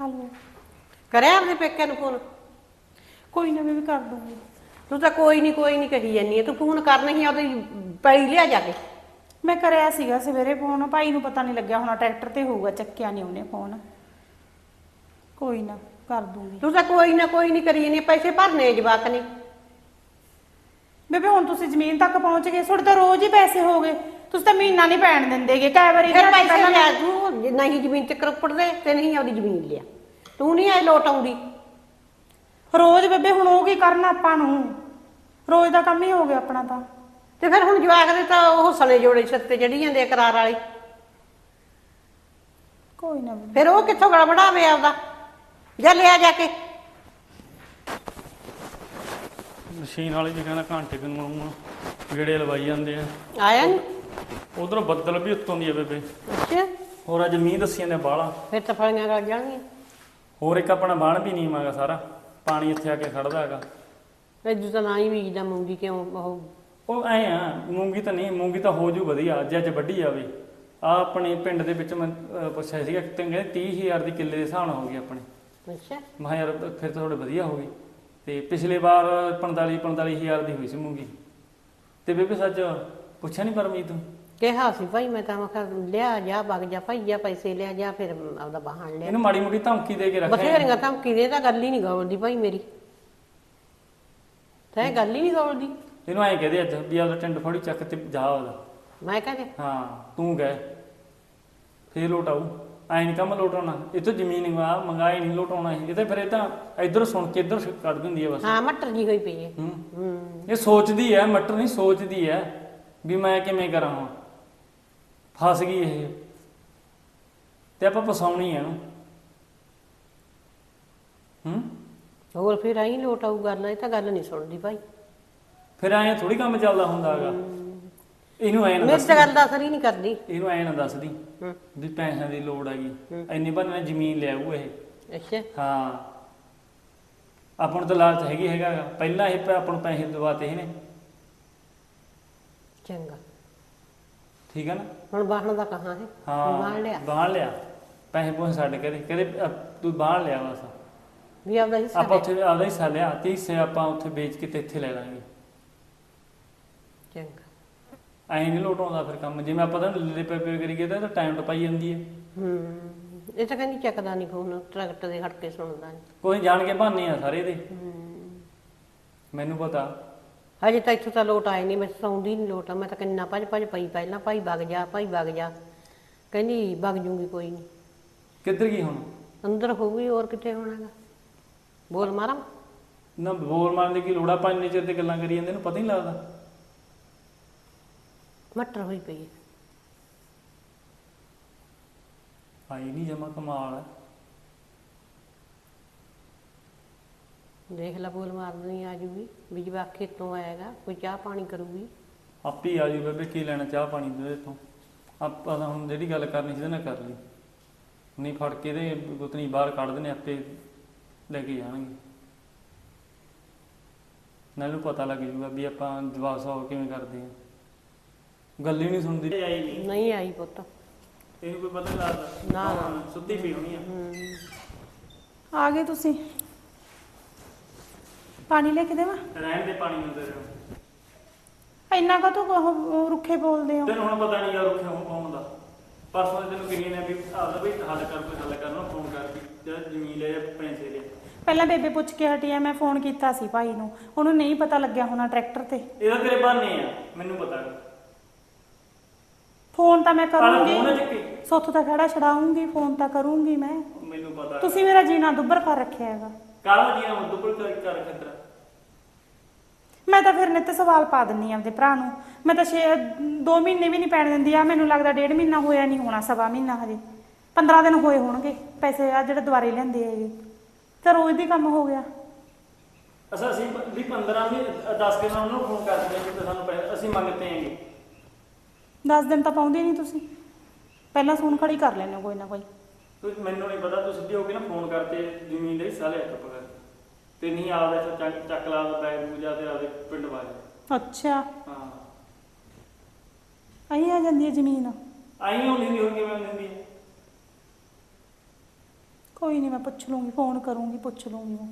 ਹਲੋ। ਕਰਿਆ ਆਪਣੇ ਪੇਕਿਆਂ ਨੂੰ ਫੋਨ? ਕੋਈ ਨਾ ਬੀਬੀ ਕਰ ਦੂੰਗੀ। ਤੂੰ ਤਾਂ ਕੋਈ ਨਹੀਂ ਕੋਈ ਨਹੀਂ ਕਹੀ ਜਾਨੀ ਤੂੰ ਫੋਨ ਕਰਨਾ ਹੀ ਉਹਦੀ ਪੈਲੀ ਲਿਆ ਜਾ ਕੇ। ਮੈਂ ਕਰਿਆ ਸੀਗਾ ਸਵੇਰੇ ਫੋਨ। ਭਾਈ ਨੂੰ ਪਤਾ ਨਹੀਂ ਲੱਗਿਆ ਹੋਣਾ ਟਰੈਕਟਰ ਤੇ ਹੋਊਗਾ ਚੱਕਿਆ ਨਹੀਂ ਉਹਨੇ ਫੋਨ। ਕੋਈ ਨਾ ਕਰ ਦੂੰਗੀ। ਤੂੰ ਤਾਂ ਕੋਈ ਨਾ ਕੋਈ ਨਹੀਂ ਕਰੀ ਜਾਨੀ ਪੈਸੇ ਭਰਨੇ ਆ ਜਵਾਕ ਨੇ। ਬੇਬੇ ਹੁਣ ਤੁਸੀਂ ਜ਼ਮੀਨ ਤੱਕ ਪਹੁੰਚ ਗਏ ਤੁਹਾਡੇ ਤਾਂ ਰੋਜ਼ ਹੀ ਪੈਸੇ ਹੋ ਗਏ। ਤੁਸੀਂ ਤਾਂ ਮਹੀਨਾ ਨਹੀਂ ਪੈਣ ਦਿੰਦੇਗੇ ਕਈ ਵਾਰੀ ਫਿਰ ਪੈਸੇ ਲਿਆ ਤੂੰ ਜੇ ਨਹੀਂ ਜ਼ਮੀਨ ਤੇ ਕਰਪੜ ਦੇ ਤੇ ਨਹੀਂ ਆਪਦੀ ਜ਼ਮੀਨ ਲਿਆ। ਤੂੰ ਨਹੀਂ ਆਈ ਲੋਟ ਆਉਂਦੀ। ਰੋਜ਼ ਬੇਬੇ ਹੁਣ ਉਹ ਕੀ ਕਰਨਾ ਆਪਾਂ ਨੂੰ? ਰੋਜ਼ ਦਾ ਕੰਮ ਹੀ ਹੋ ਗਿਆ ਆਪਣਾ ਤਾਂ। ਤੇ ਫਿਰ ਹੁਣ ਜਵਾਕ ਦੇ ਤਾਂ ਉਹ ਸਲੇ ਜੋੜੇ ਸਿਰ ਤੇ ਚੜੀ ਜਾਂਦੇ ਆ ਕਰਾਰ ਵਾਲੀ। ਕੋਈ ਨਾ ਬੇਬੇ। ਫਿਰ ਉਹ ਕਿੱਥੋਂ ਗੜਬੜਾਵੇ ਆਪਦਾ? ਜਾ ਲਿਆ ਜਾ ਕੇ। ਮਸ਼ੀਨ ਵਾਲੇ ਜੀ ਕਹਿੰਦਾ ਘੰਟੇ ਕੁ ਨੂੰ ਗੇੜੇ ਲਵਾਈ ਜਾਂਦੇ ਆ। ਆਇਆ ਨਹੀਂ ਉਧਰੋਂ ਬੱਦਲ ਵੀ ਉੱਤੋਂ ਦੀ ਆ ਬੇਬੇ। ਅੱਛਾ। ਹੋਰ ਅੱਜ ਮੀਂਹ ਦੱਸੀ ਜਾਂਦੇ ਬਾਹਲਾ। ਫਿਰ ਤਾਂ ਫਲੀਆਂ ਗਲ ਜਾਣਗੀਆਂ। ਹੋਰ ਇੱਕ ਆਪਣਾ ਬਾਣ ਵੀ ਨਹੀਂ ਮਾਗਾ ਸਾਰਾ। ਪਾਣੀ ਇੱਥੇ ਆ ਕੇ ਖੜਦਾ ਹੈਗਾ। ਐਦੂ ਤਾਂ ਨਾ ਹੀ ਬੀਜਦਾ ਮੂੰਗੀ ਕਿਉਂ ਉਹ? ਉਹ ਐ ਆ ਮੂੰਗੀ ਤਾਂ ਨਹੀਂ ਮੂੰਗੀ ਤਾਂ ਹੋ ਜੂ ਵਧੀਆ ਅੱਜ ਅੱਜ ਵੱਢੀ ਜਾਵੇ ਆ ਆਪਣੇ ਪਿੰਡ ਦੇ ਵਿੱਚ ਮੈਂ ਅਹ, ਪੁੱਛਿਆ ਸੀਗਾ ਕਿ ਕਹਿੰਦੇ 30000 ਦੀ ਕਿੱਲੇ ਦੇ ਹਿਸਾਬ ਨਾਲ ਹੋ ਗਈ ਆਪਣੇ। ਅੱਛਾ। ਮੈਂ ਕਿਹਾ ਯਾਰ ਫਿਰ ਤਾਂ ਥੋੜੇ ਵਧੀਆ ਹੋ ਗਈ। ਤੇ ਪਿਛਲੇ ਵਾਰ 45 45000 ਦੀ ਹੋਈ ਸੀ ਮੂੰਗੀ। ਤੇ ਬੇਬੇ ਸੱਚ ਪੁੱਛਿਆ ਨਹੀਂ ਪਰਮੀਤ ਤੂੰ ਕਿਹਾ ਸੀ ਭਾਈ ਮੈਂ ਤਾਂ ਮਖਾ ਲਿਆ ਜਾ ਵਗ ਜਾ ਭਾਈ ਜਾ ਪੈਸੇ ਲਿਆ ਜਾ ਫਿਰ ਆਪਦਾ ਬਾਹਣ ਲਿਆ। ਇਹਨੂੰ ਮਾੜੀ ਮੋਟੀ ਧਮਕੀ ਦੇ ਕੇ ਰੱਖਿਆ। ਬਥੇਰੀਆਂ ਧਮਕੀ ਦੇ ਤਾਂ ਗੱਲ ਹੀ ਨਹੀਂ ਗੌਲਦੀ ਭਾਈ ਮੇਰੀ। ਤੈਂ ਗੱਲ ਹੀ ਨਹੀਂ ਗੌਲਦੀ ਇਹਨੂੰ ਐਂ ਕਹਦੇ ਅੱਜ ਵੀ ਆਪਦਾ ਟਿੰਡ ਫੋੜੀ ਚੱਕ ਤੇ ਜਾ ਉਹਦਾ। ਮੈਂ ਕਹਦੇ ਹਾਂ ਤੂੰ ਗਏ ਫੇਰ ਲੋਟ ਆਊ। ਐਂ ਨਹੀਂ ਕੰਮ ਲੋਟ ਆਉਣਾ ਇਹ ਤੋਂ ਜ਼ਮੀਨ ਮੰਗਾ ਮੰਗਾਈ ਨਹੀਂ ਲੋਟ ਆਉਣਾ ਇਹ ਤੇ ਫਿਰ ਇਹ ਤਾਂ ਇਧਰ ਸੁਣ ਕੇ ਇਧਰ ਕੱਢ ਦਿੰਦੀ ਹੈ ਬਸ। ਹਾਂ ਮਟਰ ਜੀ ਹੋਈ ਪਈ ਹੈ। ਹੂੰ। ਹੂੰ। ਇਹ ਸੋਚਦੀ ਹੈ ਮਟਰ ਨਹੀਂ ਸੋਚਦੀ ਹੈ ਵੀ ਮੈਂ ਕਿਵੇਂ ਕਰਾਂ ਹੁਣ। ਫਸ ਗਈ ਇਹ। ਤੇ ਆਪਾਂ ਫਸਾਉਣੀ ਹੈ ਇਹਨੂੰ। ਹੂੰ? ਹੋਰ ਫਿਰ ਆਈ ਲੋਟ ਆਊ ਗੱਲ ਇਹ ਤਾਂ ਗੱਲ ਨਹੀਂ ਸੁਣਦੀ ਭਾਈ। ਫਿਰ ਐਂ ਥੋੜੀ ਕੰਮ ਚੱਲਦਾ ਹੁੰਦਾ ਹੈਗਾ ਇਹਨੂੰ ਐਂ ਨਾ ਮੇਰੀ ਦੱਸ ਤਾਂ ਗੱਲ ਦਾ ਅਸਰ ਹੀ ਨਹੀਂ ਕਰਦੀ। ਇਹਨੂੰ ਐਂ ਨਾ ਦੱਸਦੀ ਹੂੰ। ਵੀ ਪੈਸਿਆਂ ਦੀ ਲੋੜ ਹੈਗੀ। ਇੰਨੀ ਬੰਦੇ ਨੇ ਜ਼ਮੀਨ ਲਿਆਊ ਇਹ। ਅੱਛਾ। ਹਾਂ। ਆਪਾਂ ਨੂੰ ਤਾਂ ਲਾਲਚ ਹੈਗੀ ਹੈਗਾ ਗਾ। ਪਹਿਲਾਂ ਇਹ ਆਪਾਂ ਨੂੰ ਪੈਸੇ ਦਵਾਤੇ ਇਹਨੇ ਚੰਗਾ। ਠੀਕ ਹੈ ਨਾ? ਹੁਣ ਬਾਹਣ ਦਾ ਕਹਾਂ ਹੈ? ਬਾਹਣ ਲਿਆ। ਬਾਹਰ ਲਿਆ। ਪੈਸੇ ਪੂਸੇ ਛੱਡ ਕੇ ਕਹਿੰਦੇ ਤੂੰ ਬਾਹਰ ਲਿਆ ਬਸ ਵੀ ਆਪਦਾ ਹਿੱਸਾ ਆਪਾਂ। ਉੱਥੇ ਆਪਦਾ ਹਿੱਸਾ ਲਿਆ। ਤੇ ਹਿੱਸੇ ਆਪਾਂ ਉੱਥੇ ਵੇਚ ਕੇ ਤੇ ਇੱਥੇ ਲੈ ਲਾਂਗੇ। ਚੰਗਾ। ਐਂ ਨਹੀਂ ਲੋਟ ਆਉਂਦਾ ਫਿਰ ਕੰਮ। ਜਿਵੇਂ ਆਪਾਂ ਤਾਂ ਲੱਲੇ ਪੈ ਪੈ ਕਰੀਏ ਤਾਂ ਟਾਈਮ ਟਪਾਈ ਜਾਂਦੀ ਹੈ। ਹੂੰ ਇਹ ਤਾਂ ਕਹਿੰਦੀ ਚੱਕਦਾ ਨਹੀਂ ਫੋਨ ਟਰੈਕਟਰ ਦੇ ਹਟਕੇ ਸੁਣਦਾ ਨਹੀਂ ਕੋਈ ਜਾਣ ਕੇ ਬਹਾਨੇ ਆ ਸਾਰੇ ਦੇ ਮੈਨੂੰ ਪਤਾ। ਹਜੇ ਤਾਂ ਇੱਥੋਂ ਤਾਂ ਲੋਟ ਆਏ ਨਹੀਂ ਮੈਂ ਸੌਂਦੀ ਨਹੀਂ ਲੋਟ ਮੈਂ ਤਾਂ ਕਿੰਨਾ ਭੱਜ ਭੱਜ ਪਈ ਪਹਿਲਾਂ ਭਾਈ ਵਗ ਜਾ ਭਾਈ ਵਗ ਜਾ। ਕਹਿੰਦੀ ਵਗ ਜੂਗੀ ਕੋਈ ਨਹੀਂ ਕਿੱਧਰ ਗਈ ਹੁਣ? ਅੰਦਰ ਹੋਊਗੀ ਹੋਰ ਕਿੱਥੇ ਹੋਣਾਗਾ ਬੋਲ ਮਾਰਾਂ। ਨਾ ਬੋਲ ਮਾਰਨ ਦੀ ਕੀ ਲੋੜ ਪੰਜ ਚਿਰ ਤੇ ਗੱਲਾਂ ਕਰੀ ਜਾਂਦੇ ਨੂੰ ਪਤਾ ਹੀ ਨਹੀਂ ਲੱਗਦਾ। ਮਟਰ ਹੋਈ ਪਈ ਹੈ। ਆਈ ਨਹੀਂ ਜਮਾ ਕਮਾਲ। ਹੈ ਦੇਖ ਲੈ ਬੋਲ ਮਾਰਨੀ ਆ ਜੂਗੀ ਵੀ ਜਵਾਕ ਖੇਤੋਂ ਆਏਗਾ ਕੋਈ ਚਾਹ ਪਾਣੀ ਕਰੂਗੀ। ਆਪੇ ਆ ਜੂ ਬੇਬੇ ਕੀ ਲੈਣਾ ਚਾਹ ਪਾਣੀ ਦੇ ਇਥੋਂ? ਆਪਾਂ ਤਾਂ ਹੁਣ ਜਿਹੜੀ ਗੱਲ ਕਰਨੀ ਸੀ ਉਹਦੇ ਨਾਲ ਕਰ ਲਈ। ਨਹੀਂ ਫੜ ਕੇ ਦੇ ਗੁੱਤਨੀ ਬਾਹਰ ਕੱਢ ਦੇਣੇ ਆਪੇ ਲੈ ਕੇ ਜਾਣਗੇ। ਨਾਲ ਨੂੰ ਪਤਾ ਲੱਗ ਜੂਗਾ ਵੀ ਆਪਾਂ ਜਵਾਬ ਸਵਾਲ ਕਿਵੇਂ ਕਰਦੇ ਆ। ਗੱਲ ਹੀ ਨਹੀਂ ਸੁਣਦੀ। ਆਈ ਨਹੀਂ। ਨਹੀਂ ਆਈ ਪੁੱਤ। ਇਹਨੂੰ ਕੋਈ ਪਤਾ ਲੱਗਦਾ। ਨਾ, ਨਾ। ਸੁੱਤੀ ਪਈ ਹੋਣੀ ਆ। ਆ ਗਏ ਤੁਸੀਂ। ਪਾਣੀ ਲੈ ਕੇ ਦੇਵਾਂ? ਰਹਿਣ ਦੇ ਪਾਣੀ ਨੂੰ ਦੇ ਇੰਨਾ ਕਾ ਤੂੰ ਰੁੱਖੇ ਬੋਲਦੇ ਹੋ? ਤੈਨੂੰ ਹੁਣ ਪਤਾ ਨਹੀਂ ਯਾਰ ਉੱਥੇ ਹੁਣ ਕੌਣ ਦਾ ਪਰਸੋਂ ਦੇ ਤੈਨੂੰ ਕਹੀ ਨੇ ਵੀ ਆਪਦਾ ਵੀ ਹੱਲ ਕਰ ਕੋਈ ਹੱਲ ਕਰਨਾ ਫੋਨ ਕਰ ਵੀ ਜਦ ਜ਼ਮੀਨ ਲੈ ਜਾਂ ਪੈਸੇ ਲੈ। ਪਹਿਲਾਂ ਬੇਬੇ ਪੁੱਛ ਕੇ ਹਟੀ ਆ ਮੈਂ ਫੋਨ ਕੀਤਾ ਸੀ ਭਾਈ ਨੂੰ। ਉਹਨੂੰ ਨਹੀਂ ਪਤਾ ਲੱਗਿਆ ਹੋਣਾ ਟਰੈਕਟਰ ਤੇ। ਇਹਦਾ ਤੇਰੇ ਬਹਾਨੇ ਆ ਮੈਨੂੰ ਪਤਾ ਫੋਨ ਤਾਂ ਮੈਂ ਫੋਨ ਕਰੂੰਗੀ। ਚੱਕੀ। ਸੋਥੋਂ ਤਾਂ ਖੜਾ ਛਡਾਉਂਗੀ ਫੋਨ ਤਾਂ ਕਰੂੰਗੀ ਮੈਂ। ਮੈਨੂੰ ਪਤਾ ਤੁਸੀਂ ਮੇਰਾ ਜੀਣਾ ਦੁੱਬਰ ਕਰ ਰੱਖਿਆ ਹੈਗਾ। ਕਾਲਾ ਜੀ ਨੂੰ ਦੁੱਬਲ ਕਰ ਕਰ ਖਤਰਾ? ਮੈਂ ਤਾਂ ਫਿਰ ਨਿੱਤ ਸਵਾਲ ਪਾ ਦਿੰਨੀ ਆ ਆਪਦੇ ਭਰਾ ਨੂੰ। ਮੈਂ ਤਾਂ 6 2 ਮਹੀਨੇ ਵੀ ਨਹੀਂ ਪੈਣ ਦਿੰਦੀ। ਆ ਮੈਨੂੰ ਲੱਗਦਾ ਡੇਢ ਮਹੀਨਾ ਹੋਇਆ ਨਹੀਂ ਹੋਣਾ ਸਵਾ ਮਹੀਨਾ ਹਜੇ। 15 ਦਿਨ ਹੋਏ ਹੋਣਗੇ। ਪੈਸੇ ਆ ਜਿਹੜੇ ਦੁਬਾਰੇ ਲੈਂਦੇ ਹੈਗੇ ਤਾਂ ਰੋਜ਼ ਦੀ ਕੰਮ ਹੋ ਗਿਆ। ਅਸਾਂ ਅਸੀਂ ਵੀ 15 ਵੀ 10 ਦਿਨ ਉਹਨਾਂ ਨੂੰ ਫੋਨ ਕਰਦੇ ਹਾਂ ਕਿ ਸਾਨੂੰ ਪੈਸੇ ਅਸੀਂ ਮੰਗਤੇ ਆਂਗੇ 10 ਦਿਨ ਤਾਂ ਪਾਉਂਦੇ ਨਹੀਂ ਤੁਸੀਂ। ਪਹਿਲਾਂ ਸੂਨ ਖੜੀ ਕਰ ਲੈਣੇ ਕੋਈ ਨਾ ਕੋਈ। ਤੁਸੀਂ ਮੈਨੂੰ ਨਹੀਂ ਪਤਾ ਤੁਸੀਂ ਸਿੱਧੀ ਹੋ ਕੇ ਨਾ ਫੋਨ ਕਰਤੇ ਜ਼ਮੀਨ ਦੇ ਹਿੱਸਾ ਚੁੱਪ ਕਰ। ਤੇ ਨਹੀਂ ਆਪਦਾ ਇੱਥੋਂ ਚੱਕ ਚੱਕ ਲਾ ਦਾ ਬੈਗ ਪੂਜਾ ਤੇ ਆਪਦੇ ਪਿੰਡ ਵਾਲੇ। ਅੱਛਾ। ਹਾਂ। ਅਹੀਂ ਆ ਜਾਂਦੀ ਹੈ ਜ਼ਮੀਨ। ਆਈ ਹੁੰਦੀ ਨਹੀਂ ਹੋਣੀ ਹੁੰਦੀ ਹੈ ਕੋਈ ਨਹੀਂ ਮੈਂ ਪੁੱਛ ਲੂੰਗੀ ਫੋਨ ਕਰੂੰਗੀ ਪੁੱਛ ਲੂੰਗੀ ਮੈਂ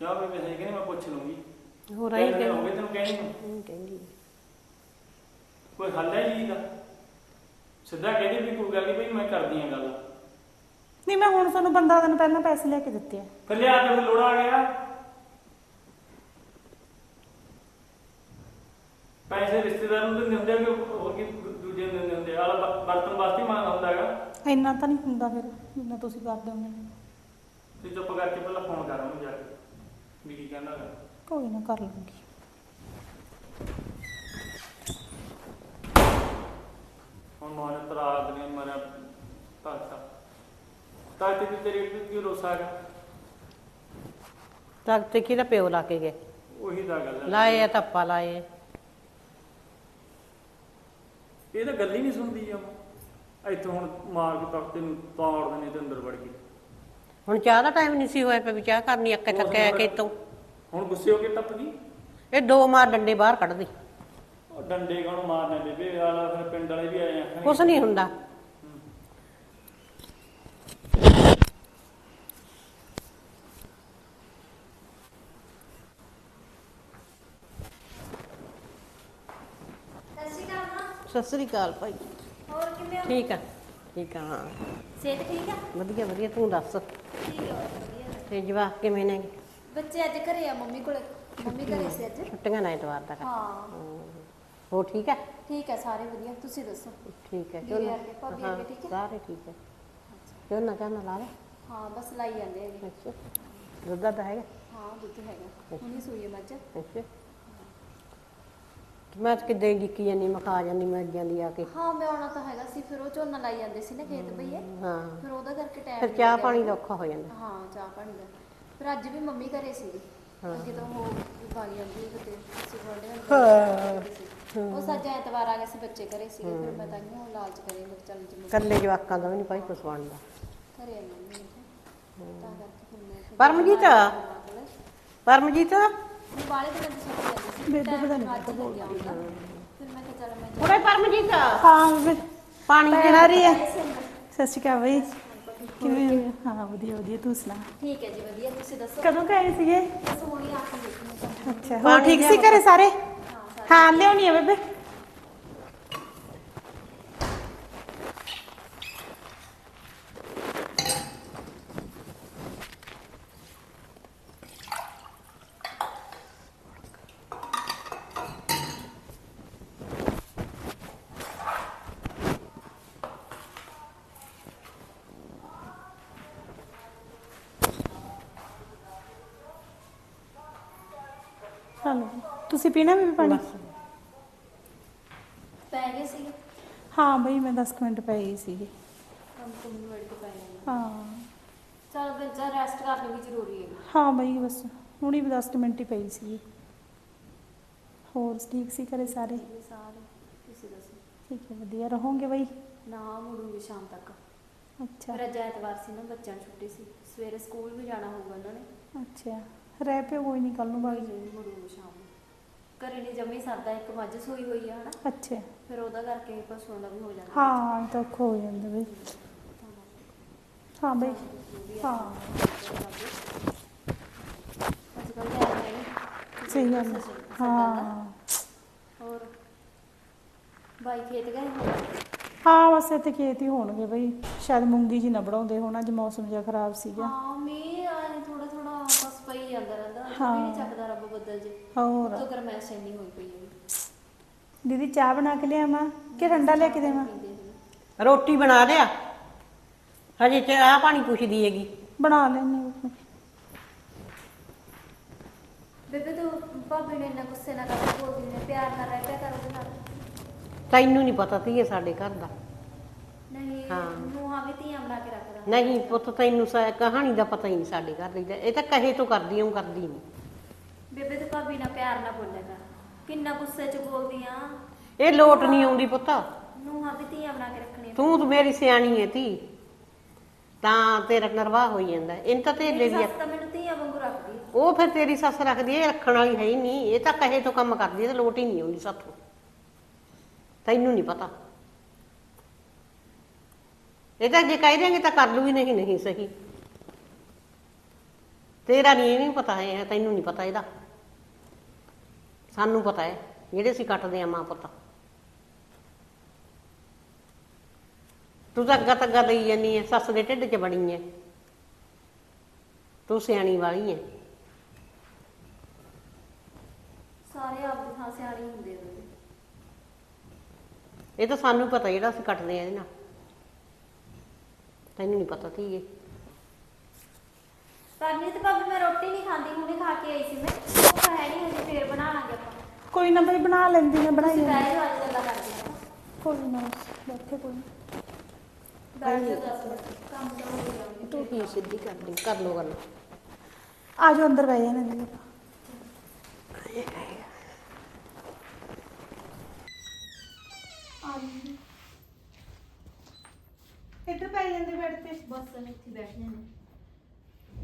ਜਾਂ ਵੀ ਮੈਂ ਕਹਿੰਦੀ ਮੈਂ ਪੁੱਛ ਲੂੰਗੀ। ਹੋਰ ਆਈ ਕਿ ਹੋਗੇ ਤੈਨੂੰ ਕਹਿਣੀ ਨੂੰ। ਨਹੀਂ ਕਹਿੰਦੀ ਕੋਈ ਹੱਲ ਹੈ ਜੀ ਦਾ ਸਿੱਧਾ ਕਹਿੰਦੀ ਵੀ ਕੋਈ ਗੱਲ ਨਹੀਂ ਭਈ ਮੈਂ ਕਰਦੀ ਆ ਗੱਲ। ਨਹੀਂ ਮੈਂ ਹੁਣ ਤੁਹਾਨੂੰ 15 ਦਿਨ ਪਹਿਲਾਂ ਪੈਸੇ ਲੈ ਕੇ ਦਿੱਤੇ ਆ। ਫਿਰ ਲਿਆ ਕੇ ਫਿਰ ਲੋੜਾ ਆ ਗਿਆ। ਪੈਸੇ ਰਿਸ਼ਤੇਦਾਰ ਨੂੰ ਦਿੰਦੇ ਹੁੰਦੇ ਆ ਕਿ ਹੋਰ ਕੀ ਦੂਜੇ ਨੂੰ ਦਿੰਦੇ ਹੁੰਦੇ ਆ? ਆਲਾ ਬ- ਬਰਤਨ ਵਾਸਤੇ ਮੰਗਦਾ ਹੁੰਦਾ ਹੈਗਾ। ਇੰਨਾ ਤਾਂ ਨਹੀਂ ਹੁੰਦਾ ਫਿਰ ਜਿੰਨਾ ਤੁਸੀਂ ਕਰਦੇ ਹੋ ਤੁਸੀਂ ਚੁੱਪ ਕਰਕੇ ਪਹਿਲਾਂ ਫੋਨ ਕਰ ਉਹਨੂੰ ਜਾ ਕੇ ਵੀ ਕੀ ਕਹਿੰਦਾ ਹੈਗਾ। ਕੋਈ ਨਾ ਕਰ ਲੂੰਗੀ ਹੁਣ ਮਾਰੇ ਤਰਾਦ ਨੇ ਮਰਿਆ ਤਾਕਾ ਤਾਂ ਤੇ ਤੇਰੀ ਕੀ ਰੋਸਾ ਹੈਗਾ? ਤੱਕ ਤੇ ਕਿਹਦਾ ਪਿਓ ਲਾ ਕੇ ਗਏ? ਉਹੀ ਤਾਂ ਗੱਲ ਹੈ। ਲਾਏ ਆ ਧੱਪਾ ਲਾਏ। ਇਹ ਤਾਂ ਗੱਲ ਹੀ ਨਹੀਂ ਸੁਣਦੀ ਜਮ ਇੱਥੋਂ ਹੁਣ ਮਾਰ ਕੇ ਤਖਤੇ ਨੂੰ ਤੋੜ ਦੇਣੇ ਤੇ ਅੰਦਰ ਵੜ ਗਈ। ਹੁਣ ਚਾਹ ਦਾ ਟਾਈਮ ਨਹੀਂ ਸੀ ਹੋਇਆ ਪਿਆ ਵੀ ਚਾਹ ਕਰਨੀ ਅੱਕੇ ਥੱਕੇ ਆ ਕੇ ਤੋਂ ਹੁਣ ਗੁੱਸੇ ਹੋ ਕੇ ਟੱਪ ਗਈ? ਇਹ ਦੋ ਮਾਰ ਡੰਡੇ ਬਾਹਰ ਕੱਢਦੀ ਉਹ ਡੰਡੇ ਕਾਹਨੂੰ ਮਾਰਨੇ ਬੇਬੇ ਆਲਾ ਫਿਰ ਪਿੰਡ ਵਾਲੇ ਵੀ ਆਏ ਆਖਣਗੇ ਕੁਛ ਨਹੀਂ ਹੁੰਦਾ। ਸਤਿ ਸ਼੍ਰੀ ਅਕਾਲ ਮਾਂ ਸਤਿ ਸ੍ਰੀ ਅਕਾਲ ਭਾਈ। ਹੋਰ ਕਿਵੇਂ ਹੋ? ਠੀਕ ਆ ਠੀਕ ਆ ਹਾਂ। ਸਿਹਤ ਠੀਕ ਆ? ਵਧੀਆ ਵਧੀਆ ਤੂੰ ਦੱਸ? ਠੀਕ ਆ ਵਧੀਆ ਤੇ ਜਵਾਕ ਕਿਵੇਂ ਨੇ ਬੱਚੇ ਅੱਜ ਘਰੇ ਆ ਮੰਮੀ ਕੋਲੇ। ਮੰਮੀ ਘਰੇ ਸੀ ਅੱਜ। ਛੁੱਟੀਆਂ ਨਾ ਇਤਵਾਰ ਦਾ ਹਾਂ। ਹੋ ਠੀਕ ਹੈ? ਠੀਕ ਹੈ ਸਾਰੇ ਵਧੀਆ। ਤੁਸੀਂ ਦੱਸੋ? ਠੀਕ ਹੈ ਵੀਰੇ ਭਾਬੀ ਠੀਕ ਹੈ? ਸਾਰੇ ਠੀਕ ਹੈ। ਕਿਉਂ ਨਾ ਚਾਹਨਾ ਲਾ ਲੈ? ਹਾਂ ਬਸ ਲਾਈ ਜਾਂਦੇ ਹੈਗੇ। ਅੱਛਾ। ਦੁੱਧ ਦਾ ਹੈਗਾ? ਹਾਂ ਦੁੱਧ ਹੈਗਾ। ਹੁਣੀ ਸੂਈ ਹੈ ਮੱਝ। ਅੱਛਾ। ਮੈਂ ਤਾਂ ਕਿੱਦਾਂ ਡਿੱਕੀ ਜਾਂਦੀ ਮੈਂ ਖਾ ਜਾਂਦੀ ਮੈਂ ਜਾਂਦੀ ਆ ਕੇ। ਹਾਂ ਮੈਂ ਆਉਣਾ ਤਾਂ ਹੈਗਾ ਸੀ ਫਿਰ ਉਹ ਝੋਨਾ ਲਾਈ ਜਾਂਦੇ ਸੀ ਨਾ ਖੇਤ ਪਈਏ ਹਾਂ। ਫਿਰ ਉਹਦਾ ਕਰਕੇ ਟਾਈਮ ਫਿਰ ਚਾਹ ਪਾਣੀ ਦਾ ਔਖਾ ਹੋ ਜਾਂਦਾ। ਹਾਂ ਚਾਹ ਪਾਣੀ ਦਾ। ਫਿਰ ਅੱਜ ਵੀ ਮੰਮੀ ਘਰੇ ਸੀ ਅੱਗੇ ਤਾਂ ਉਹ ਪਾਣੀ ਜਾਂਦੀ ਕਿਤੇ ਅਸੀਂ ਬਰਥਡੇ ਉਹ ਸੱਜ ਐਤਵਾਰ ਆ ਗਏ ਸੀ ਬੱਚੇ ਘਰੇ ਸੀ ਫਿਰ ਮੈਂ ਤਾਂ ਕਿਹਾ ਲਾਲਚ ਕਰੇ ਮੈਂ ਚੱਲ ਜਿਵੇਂ ਕੱਲੇ ਜਵਾਕਾਂ ਦਾ ਵੀ ਨਹੀਂ ਭਾਈ ਕੁਛ ਬਣਦਾ। ਘਰੇ ਆਈ ਮੰਮੀ ਨੇ ਤਾਂ। ਕਰਕੇ ਫਿਰ ਮੈਂ ਫਿਰ ਪਰਮਜੀਤ? ਪਰਮਜੀਤ? ਬਾਲੇ ਦਿਨਾਂ ਦੀ ਜਾਂਦੀ ਸੀ ਬੇਬੇ ਪਤਾ ਨੀ ਅੱਜ ਲੱਗਿਆ ਹੁੰਦਾ ਫਿਰ ਮੈਂ ਕਿਹਾ ਚੱਲ ਮੈਂ ਉਰੇ ਪਰਮਜੀਤ? ਹਾਂ ਬੇਬੇ ਪਾਣੀ ਆ ਰਹੀ? ਹੈ ਸਤਿ ਸ਼੍ਰੀ ਅਕਾਲ ਬਈ। ਕਿਵੇਂ ਹੋ? ਹਾਂ ਵਧੀਆ ਵਧੀਆ। ਤੂੰ ਸੁਣਾ? ਠੀਕ ਹੈ ਜੀ ਵਧੀਆ। ਤੁਸੀਂ ਦੱਸੋ? ਕਦੋਂ ਗਏ ਸੀਗੇ? ਬਸ ਹੁਣੀ ਆ ਕੇ ਦੇਖੀ ਤਾਂ ਅੱਛਾ ਹੋਰ ਪਾਣੀ ਠੀਕ ਸੀ। ਘਰੇ ਸਾਰੇ? ਹਾਂ ਸਾਰੇ ਹਾਂ ਲਿਆਉਣੀ ਆ ਬੇਬੇ ਚਲੋ ਤੁਸੀਂ ਪੀਣਾ ਵੀ ਪਾਣੀ? ਪੈ ਗਏ ਸੀ ਹਾਂ ਬਈ ਮੈਂ 10 ਕੁ ਮਿੰਟ ਪਈ ਸੀਗੀ। ਕੰਮ ਕੁਮ ਵੜ ਕੇ ਪੈ ਗਏ ਹਾਂ। ਚਲ ਫਿਰ ਜਾ ਰੈਸਟ ਕਰਨੀ ਵੀ ਜ਼ਰੂਰੀ ਹੈ। ਹਾਂ ਬਈ ਬਸ। ਹੁਣੀ ਵੀ 10 ਕੁ ਮਿੰਟ ਹੀ ਪਈ ਸੀਗੀ। ਹੋਰ ਠੀਕ ਸੀ ਘਰੇ ਸਾਰੇ? ਇਹ ਸਾਰੇ। ਤੁਸੀਂ ਦੱਸੋ? ਠੀਕ ਹੈ ਵਧੀਆ। ਰਹੋਗੇ ਬਈ? ਨਾ ਮੁੜੂਗੀ ਸ਼ਾਮ ਤੱਕ। ਅੱਛਾ। ਫਿਰ ਅੱਜ ਐਤਵਾਰ ਸੀ ਨਾ ਬੱਚਿਆਂ ਨੂੰ ਛੁੱਟੀ ਸੀ। ਸਵੇਰੇ ਸਕੂਲ ਵੀ ਜਾਣਾ ਹੋਊਗਾ ਉਹਨਾਂ ਨੇ। ਅੱਛਾ। ਰਹਿ ਪਿਓ ਕੋਈ ਨਹੀਂ ਕੱਲ ਨੂੰ ਬਾਈ ਨਹੀਂ ਮੁੜੂਗੀ ਸ਼ਾਮ ਨੂੰ। ਘਰੇ ਨਹੀਂ ਜਮੀ ਸਰਦਾ ਇੱਕ ਮੱਝ ਸੂਈ ਹੋਈ ਆ ਹਨਾ? ਅੱਛਾ। ਫਿਰ ਉਹਦਾ ਕਰਕੇ ਪਸ਼ੂਆਂ ਦਾ ਵੀ ਹੋ ਜਾਂਦਾ। ਹਾਂ ਤਾਂ ਹੋ ਜਾਂਦਾ ਬਈ। ਹਾਂ ਬਈ ਹਾਂ। ਅੱਜ ਕੱਲ੍ਹ ਟਾਈਮ ਹੈ ਨਹੀਂ ਸਹੀ ਗੱਲ ਹੈ। ਹਾਂ। ਹੋਰ? ਬਾਈ ਖੇਤ ਗਏ ਹੋਏ। ਹਾਂ ਬਸ ਇੱਥੇ ਖੇਤ ਹੀ ਹੋਣਗੇ ਬਈ। ਸ਼ਾਇਦ ਮੂੰਗੀ ਜੀ ਨਾ ਬਣਾਉਂਦੇ ਹੋਣ ਅੱਜ ਮੌਸਮ ਜਿਹਾ ਖਰਾਬ ਸੀਗਾ। ਹਾਂ ਮੀਂਹ ਆਏ ਥੋੜਾ ਥੋੜਾ ਬਸ ਪਈ ਜਾਂਦਾ ਰਹਿੰਦਾ। ਹਾਂ। ਵੀ ਨਹੀਂ ਰੱਬ ਬੱਦਲ ਜੇ। ਹੋਰ। ਤੋਂ ਗਰਮੈਸ਼ ਇੰਨੀ ਹੋਈ ਪਈ ਹੈ। ਦੀਦੀ ਚਾਹ ਬਣਾ ਕੇ ਲਿਆਵਾਂ ਕਿ ਠੰਡਾ ਲੈ ਕੇ ਦੇਵਾਂ? ਪੀਂਦੇ ਰੋਟੀ ਬਣਾ ਲਿਆ। ਹਜੇ ਚਾਹ ਪਾਣੀ ਪੁੱਛਦੀ ਹੈਗੀ। ਬਣਾ ਲੈਣੇ ਬੇਬੇ ਤੂੰ ਭਾਬੀ ਨੇ ਇੰਨਾ ਗੁੱਸੇ ਨਾਲ ਗੱਲ ਬੋਲਦੀ ਨੇ ਪਿਆਰ ਨਾਲ ਰਹਿ ਪਿਆ ਕਰ ਉਹਦੇ ਨਾਲ। ਤੈਨੂੰ ਨਹੀਂ ਪਤਾ ਧੀਏ ਸਾਡੇ ਘਰ ਦਾ। ਨਹੀਂ ਹਾਂ। ਨੂੰਹਾਂ ਵੀ ਧੀਆਂ ਬਣਾ ਕੇ ਰੱਖਦਾ। ਨਹੀਂ ਪੁੱਤ ਤੈਨੂੰ ਸਾ- ਕਹਾਣੀ ਦਾ ਪਤਾ ਹੀ ਨਹੀਂ ਸਾਡੇ ਘਰ ਦੀ। ਇਹ ਤਾਂ ਕਹੇ ਤੋਂ ਕਰਦੀ ਹਾਂ ਕਰਦੀ ਨਹੀਂ ਬੇਬੇ ਤੂੰ ਭਾਬੀ ਨਾਲ ਪਿਆਰ ਨਾਲ ਬੋਲਿਆ ਕਰ। ਕਿੰਨਾ ਗੁੱਸੇ 'ਚ ਬੋਲਦੀ ਆ ਇਹ ਲੋਟ ਨਹੀਂ ਆਉਂਦੀ ਪੁੱਤ। ਨੂੰਹਾਂ ਵੀ ਧੀਆਂ ਬਣਾ ਕੇ ਰੱਖਣੀਆਂ। ਤੂੰ ਤਾਂ ਮੇਰੀ ਸਿਆਣੀ ਹੈ ਧੀ। ਤਾਂ ਤੇਰਾ ਨਰਵਾ ਹੋਈ ਜਾਂਦਾ। ਇਹਨ ਤਾਂ ਤੇ ਮੇਰੀ ਦੀ ਸੱਸ ਤਾਂ ਮੈਨੂੰ ਧੀਆਂ ਵਾਂਗੂ ਰੱਖਦੀ ਆ। ਉਹ ਫਿਰ ਤੇਰੀ ਸੱਸ ਰੱਖਦੀ ਹੈ ਇਹ ਰੱਖਣ ਵਾਲੀ ਹੈ ਹੀ ਨਹੀਂ। ਇਹ ਤਾਂ ਕਹੇ ਤੋਂ ਕੰਮ ਕਰਦੀ ਹੈ ਤੇ ਲੋਟ ਹੀ ਨਹੀਂ ਆਉਂਦੀ ਸਾਥੋਂ। ਤੈਨੂੰ ਨਹੀਂ ਪਤਾ। ਇਹ ਤਾਂ ਜੇ ਕਹਿ ਦੇਂਗੇ ਤਾਂ ਕਰ ਲੂਗੀ ਨਹੀਂ ਨਹੀਂ ਸਹੀ। ਤੇਰਾ ਨਹੀਂ ਇਹ ਨਹੀਂ ਪਤਾ ਹੈ ਤੈਨੂੰ ਨਹੀਂ ਪਤਾ ਇਹਦਾ। ਸਾਨੂੰ ਪਤਾ ਹੈ ਜਿਹੜੇ ਅਸੀਂ ਕੱਟਦੇ ਆ ਮਾਂ ਪੁੱਤ। ਤੂੰ ਤਾਂ ਅੱਗਾ ਤੱਗਾ ਦੇਈ ਜਾਨੀ ਹੈ ਸੱਸ ਦੇ ਢਿੱਡ 'ਚ ਬਣੀ ਹੈ। ਤੂੰ ਸਿਆਣੀ ਵਾਲੀ ਹੈ। ਸਾਰੇ ਆਪਦੀ ਥਾਂ ਸਿਆਣੀ ਹੁੰਦੇ ਬੇਬੇ ਇਹ ਤਾਂ ਸਾਨੂੰ ਪਤਾ ਜਿਹੜਾ ਅਸੀਂ ਕੱਟਦੇ ਆ ਇਹਦੇ ਨਾਲ। ਤੈਨੂੰ ਨਹੀਂ ਪਤਾ ਧੀਏ। ਕਰਨੀ ਤੇ ਭਾਬੀ ਮੈਂ ਰੋਟੀ ਨਹੀਂ ਖਾਂਦੀ ਹੁਣੇ ਖਾ ਕੇ ਆਈ ਸੀ ਮੈਂ। ਭੁੱਖ ਹੈ ਨਹੀਂ ਹਜੇ ਫੇਰ ਬਣਾ ਲਾਂਗੇ ਆਪਾਂ। ਕੋਈ ਨਾ ਬਈ ਬਣਾ ਲੈਂਦੀ ਨੇ ਬਣਾਈ ਤੁਸੀਂ ਜਾਂਦੀ। ਬਹਿ ਜਾਓ ਅੱਜ ਗੱਲਾਂ ਕਰਦੇ ਆਪਾਂ ਕੋਈ ਨਾ ਬੈਠੇ ਕੋਈ ਨਾ। ਬੈਠ ਜਾਓ ਦਸ ਮਿੰਟ ਕੰਮ ਤਾਂ ਹੋ ਜਾਣਗੇ ਤੂੰ ਹੀ ਸਿੱਧੀ ਕਰ ਲਈ ਕਰ ਲੋ ਗੱਲ। ਆ ਜਾਓ ਅੰਦਰ ਬਹਿ ਜਾਣੇ ਨੇ ਇੱਧਰ ਪੈ ਜਾਂਦੇ ਬੈਠ ਤੇ ਬਸ ਇੱਥੇ ਬੈਠੇ ਨੇ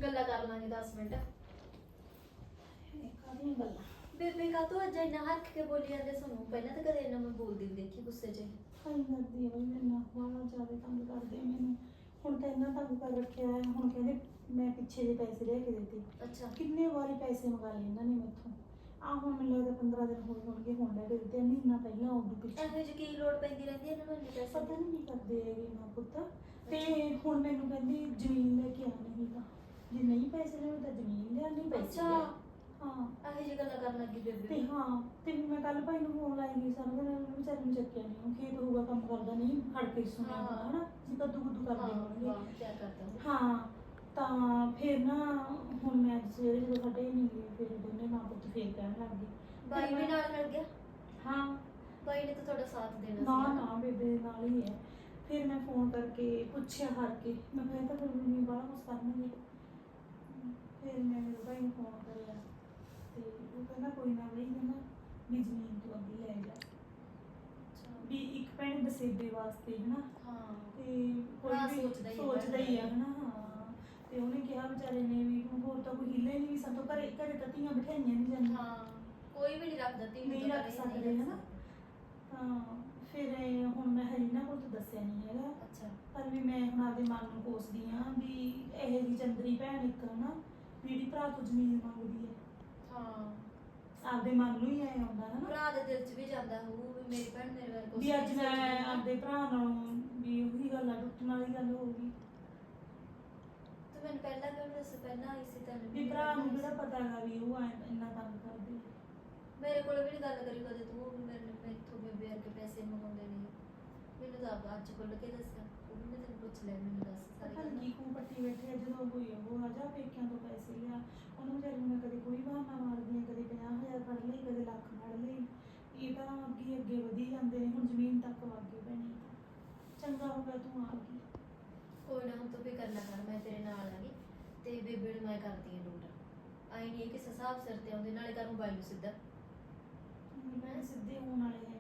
ਗੱਲਾਂ ਕਰ ਲਾਂਗੇ 10 ਮਿੰਟ। ਕਾਹਦੀਆਂ ਗੱਲਾਂ? ਬੇਬੇ ਕਾ ਤੂੰ ਅੱਜ ਇੰਨਾ ਹੱਥ ਕੇ ਬੋਲੀ ਜਾਂਦੇ ਸਾਨੂੰ? ਪਹਿਲਾਂ ਤਾਂ ਕਦੇ ਇੰਨਾ ਮੈਂ ਬੋਲਦੀ ਨੀ ਦੇਖੀ ਗੁੱਸੇ 'ਚ ਖਾਈ ਕਰਦੀ ਹੈ ਬਈ ਮੈਨੂੰ ਬਹੁਤ ਜ਼ਿਆਦਾ ਤੰਗ ਕਰਦੇ ਆ ਮੈਨੂੰ। ਹੁਣ ਤਾਂ ਇੰਨਾ ਤੰਗ ਕਰ ਰੱਖਿਆ ਹੈ। ਹੁਣ ਕਹਿੰਦੇ ਮੈਂ ਪਿੱਛੇ ਜੇ ਪੈਸੇ ਲੈ ਕੇ ਦਿੱਤੇ। ਅੱਛਾ। ਕਿੰਨੇ ਵਾਰੀ ਪੈਸੇ ਮੰਗਾ ਲਏ ਇਹਨਾਂ ਨੇ ਮੈਥੋਂ? ਆ ਹੁਣ ਮੈਨੂੰ ਲੱਗਦਾ 15 ਦਿਨ ਹੋਏ ਹੋਣਗੇ ਹੁਣ ਲੈ ਕੇ ਦਿੱਤੇ ਆ, ਮਹੀਨਾ ਪਹਿਲਾਂ ਉਦੋਂ ਪਿੱਛੇ। ਇਹੋ ਜਿਹੀ ਕੀ ਲੋੜ ਪੈਂਦੀ ਰਹਿੰਦੀ ਹੈ ਇਹਨਾਂ ਨੂੰ ਇੰਨੇ ਪੈਸੇ? ਪਤਾ ਨਹੀਂ ਕੀ ਕਰਦੇ ਹੈਗੇ ਮਾਂ ਪੁੱਤ। ਤੇ ਹੁਣ ਮੈਨੂੰ ਕਹਿੰਦੀ ਜੇ ਨਹੀਂ ਪੈਸੇ ਲੈਣੇ ਤਾਂ ਜ਼ਮੀਨ ਲਿਆਉਣੀ ਪੈਸੇ ਅੱਛਾ। ਹਾਂ। ਇਹੋ ਜਿਹੀ ਗੱਲਾਂ ਕਰਨ ਲੱਗੀ ਬੇਬੇ ਤੇ ਹਾਂ ਤੇ ਮੈਂ ਕੱਲ ਭਾਈ ਨੂੰ ਫੋਨ ਲਾਈ ਗਈ ਸਾਰਾ ਦਿਨ ਉਹਨੂੰ ਵਿਚਾਰੇ ਨੂੰ ਚੱਕਿਆ ਨਹੀਂ ਉਹ ਖੇਤ ਹੋਊਗਾ ਕੰਮ ਕਰਦਾ ਨਹੀਂ ਖੜ ਕੇ ਸੁਣਿਆ ਹਾਂ। ਹਨਾ? ਜੀ ਕੱਦੂ ਕੁੱਦੂ ਕਰਦੇ ਹਾਂ ਹੋਣਗੇ ਹਾਂ ਕੀ ਕਰਦਾ? ਹਾਂ ਤਾਂ ਫਿਰ ਨਾ ਹੁਣ ਮੈਂ ਸਵੇਰੇ ਜਦੋਂ ਸਾਡੇ ਨਹੀਂ ਗਏ ਫਿਰ ਦੋਨੇ ਮਾਂ ਪੁੱਤ ਫੇਰ ਕਹਿਣ ਲੱਗ ਗਏ। ਬਾਈ ਵੀ ਨਾਲ ਮਿਲ ਗਿਆ? ਹਾਂ। ਬਾਈ ਨੇ ਤਾਂ ਤੁਹਾਡਾ ਸਾਥ ਦੇਣਾ ਨਾ ਸੀ ਨਾ ਬੇਬੇ ਦੇ ਨਾਲ ਹੀ ਹੈ। ਫਿਰ ਮੈਂ ਫੋਨ ਕਰਕੇ ਪੁੱਛਿਆ ਹਰ ਕੇ। ਮੈਂ ਕਿਹਾ ਤਾਂ ਫਿਰ ਮੰਮੀ ਬੜਾ ਕੁਛ ਕਰਨਗੇ ਫਿਰ ਮੈਂ ਮੇਰੇ ਭਾਈ ਨੂੰ ਫੋਨ ਕਰਿਆ ਤੇ ਉਹ ਕਹਿੰਦਾ ਕੋਈ ਨਾ ਬਈ ਕਹਿੰਦਾ ਵੀ ਜ਼ਮੀਨ ਤੋਂ ਅੱਗੇ ਲੈ ਜਾ। ਵੀ ਇੱਕ ਭੈਣ ਬਸੇਬੇ ਵਾਸਤੇ ਹਨਾ। ਹਾਂ। ਤੇ ਕੋਈ ਭਰਾ ਵੀ ਸੋਚਦਾ ਹੀ ਹੈ ਸੋਚਦਾ ਹੀ ਆ ਹਨਾ ਹਾਂ। ਤੇ ਉਹਨੇ ਕਿਹਾ ਵਿਚਾਰੇ ਨੇ ਵੀ ਹੁਣ ਹੋਰ ਤਾਂ ਕੋਈ ਹਿੱਲੇ ਨਹੀਂ ਵੀ ਸਾਤੋਂ ਘਰੇ ਘਰੇ ਤਾਂ ਧੀਆਂ ਬਿਠਾਈਆਂ ਨਹੀਂ ਜਾਂਦੀਆਂ। ਹਾਂ ਕੋਈ ਵੀ ਨਹੀਂ ਰੱਖਦਾ ਤੀ ਨਹੀਂ ਰੱਖ ਸਕਦੇ ਹਨਾ। ਤਾਂ ਫਿਰ ਇਹ ਹੁਣ ਮੈਂ ਹਰੀਨਾ ਕੋਲ ਤਾਂ ਦੱਸਿਆ ਨਹੀਂ ਹੈਗਾ। ਅੱਛਾ। ਪਰ ਵੀ ਮੈਂ ਹੁਣ ਆਪਦੇ ਮਨ ਨੂੰ ਕੋਸਦੀ ਆ ਵੀ ਇਹ ਜੀ ਚੰਦਰੀ ਭੈਣ ਇੱਕ ਨਾ ਜਿਹੜੀ ਭਰਾ ਤੋਂ ਜ਼ਮੀਨ ਮੰਗਦੀ ਹੈ? ਹਾਂ। ਆਪਦੇ ਮਨ ਨੂੰ ਹੀ ਐ ਆਉਂਦਾ ਹਨਾ? ਭਰਾ ਦੇ ਦਿਲ 'ਚ ਵੀ ਜਾਂਦਾ ਹੋਊ ਵੀ ਮੇਰੀ ਭੈਣ ਮੇਰੇ ਬਾਰੇ ਕੁਝ ਵੀ ਅੱਜ ਮੈਂ ਆਪਦੇ ਭਰਾ ਨਾਲੋਂ ਵੀ ਉਹੀ ਗੱਲ ਆ ਟੁੱਟਣ ਵਾਲੀ ਗੱਲ ਹੋ ਗਈ। ਤੂੰ ਮੈਨੂੰ ਪਹਿਲਾਂ ਕਿਉਂ ਨੀ ਦੱਸਿਆ ਪਹਿਲਾਂ ਆਈ ਸੀ ਤੈਨੂੰ ਵੀ ਭਰਾ ਨੂੰ ਕਿਹੜਾ ਪਤਾ ਹੈਗਾ ਵੀ ਉਹ ਐਂ ਇੰਨਾ ਤੰਗ ਕਰਦੀ ਮੇਰੇ ਕੋਲ ਵੀ ਨੀ ਗੱਲ ਕਰੀ ਕਦੇ ਤੂੰ ਵੀ ਮੇਰੇ ਮੈਥੋਂ ਬੇਬੇ ਅੱਗੇ ਪੈਸੇ ਮੰਗਾਉਂਦੇ ਨੇ। ਮੈਨੂੰ ਤਾਂ ਆਪ ਅੱਜ ਖੁੱਲ ਕੇ ਦੱਸਿਆ। ਉਹ ਵੀ ਮੈਂ ਤੈਨੂੰ ਪੁੱਛ ਲਿਆ ਮੈਨੂੰ ਦੱਸ ਸਾਰੀ ਗੱਲ। ਨਹੀਂ ਕੂ ਪੱਟੀ ਬੈਠੇ ਆ, ਜਦੋਂ ਕੋਈ ਉਹ ਆ ਜਾ ਪੇਕਿਆਂ ਤੋਂ ਪੈਸੇ ਲਿਆ। ਉਹਨੂੰ ਵਿਚਾਰੀ ਨੂੰ ਮੈਂ ਕਦੇ ਕੋਈ ਬਹਾਨਾ ਮਾਰਦੀ ਆ ਕਦੇ 50000 ਫੜ ਲਈ ਕਦੇ ਲੱਖ ਫੜ ਲਈ ਇਹ ਤਾਂ ਅੱਗੇ ਅੱਗੇ ਵਧੀ ਜਾਂਦੇ ਨੇ ਹੁਣ ਜ਼ਮੀਨ ਤੱਕ ਵਾਗੇ ਪੈਣੀ ਚੰਗਾ ਹੋ ਗਿਆ ਤੂੰ ਆ ਗਈ। ਕੋਈ ਨਾ ਹੁਣ ਤੂੰ ਫਿਕਰ ਨਾ ਕਰ ਮੈਂ ਤੇਰੇ ਨਾਲ ਆਂਗੀ ਤੇ ਬੇਬੇ ਨੂੰ ਮੈਂ ਕਰਦੀ ਆ ਲੋਟ ਆਈ ਨਹੀਂ ਕਿ ਹਿਸਾਬ ਸਿਰ ਤੇ ਆਉਂਦੇ ਨਾਲੇ ਕਰੂੰ ਬਾਈ ਨੂੰ ਸਿੱਧਾ। ਮੈਂ ਸਿੱਧੇ ਹੋਣ ਵਾਲੇ ਹੈ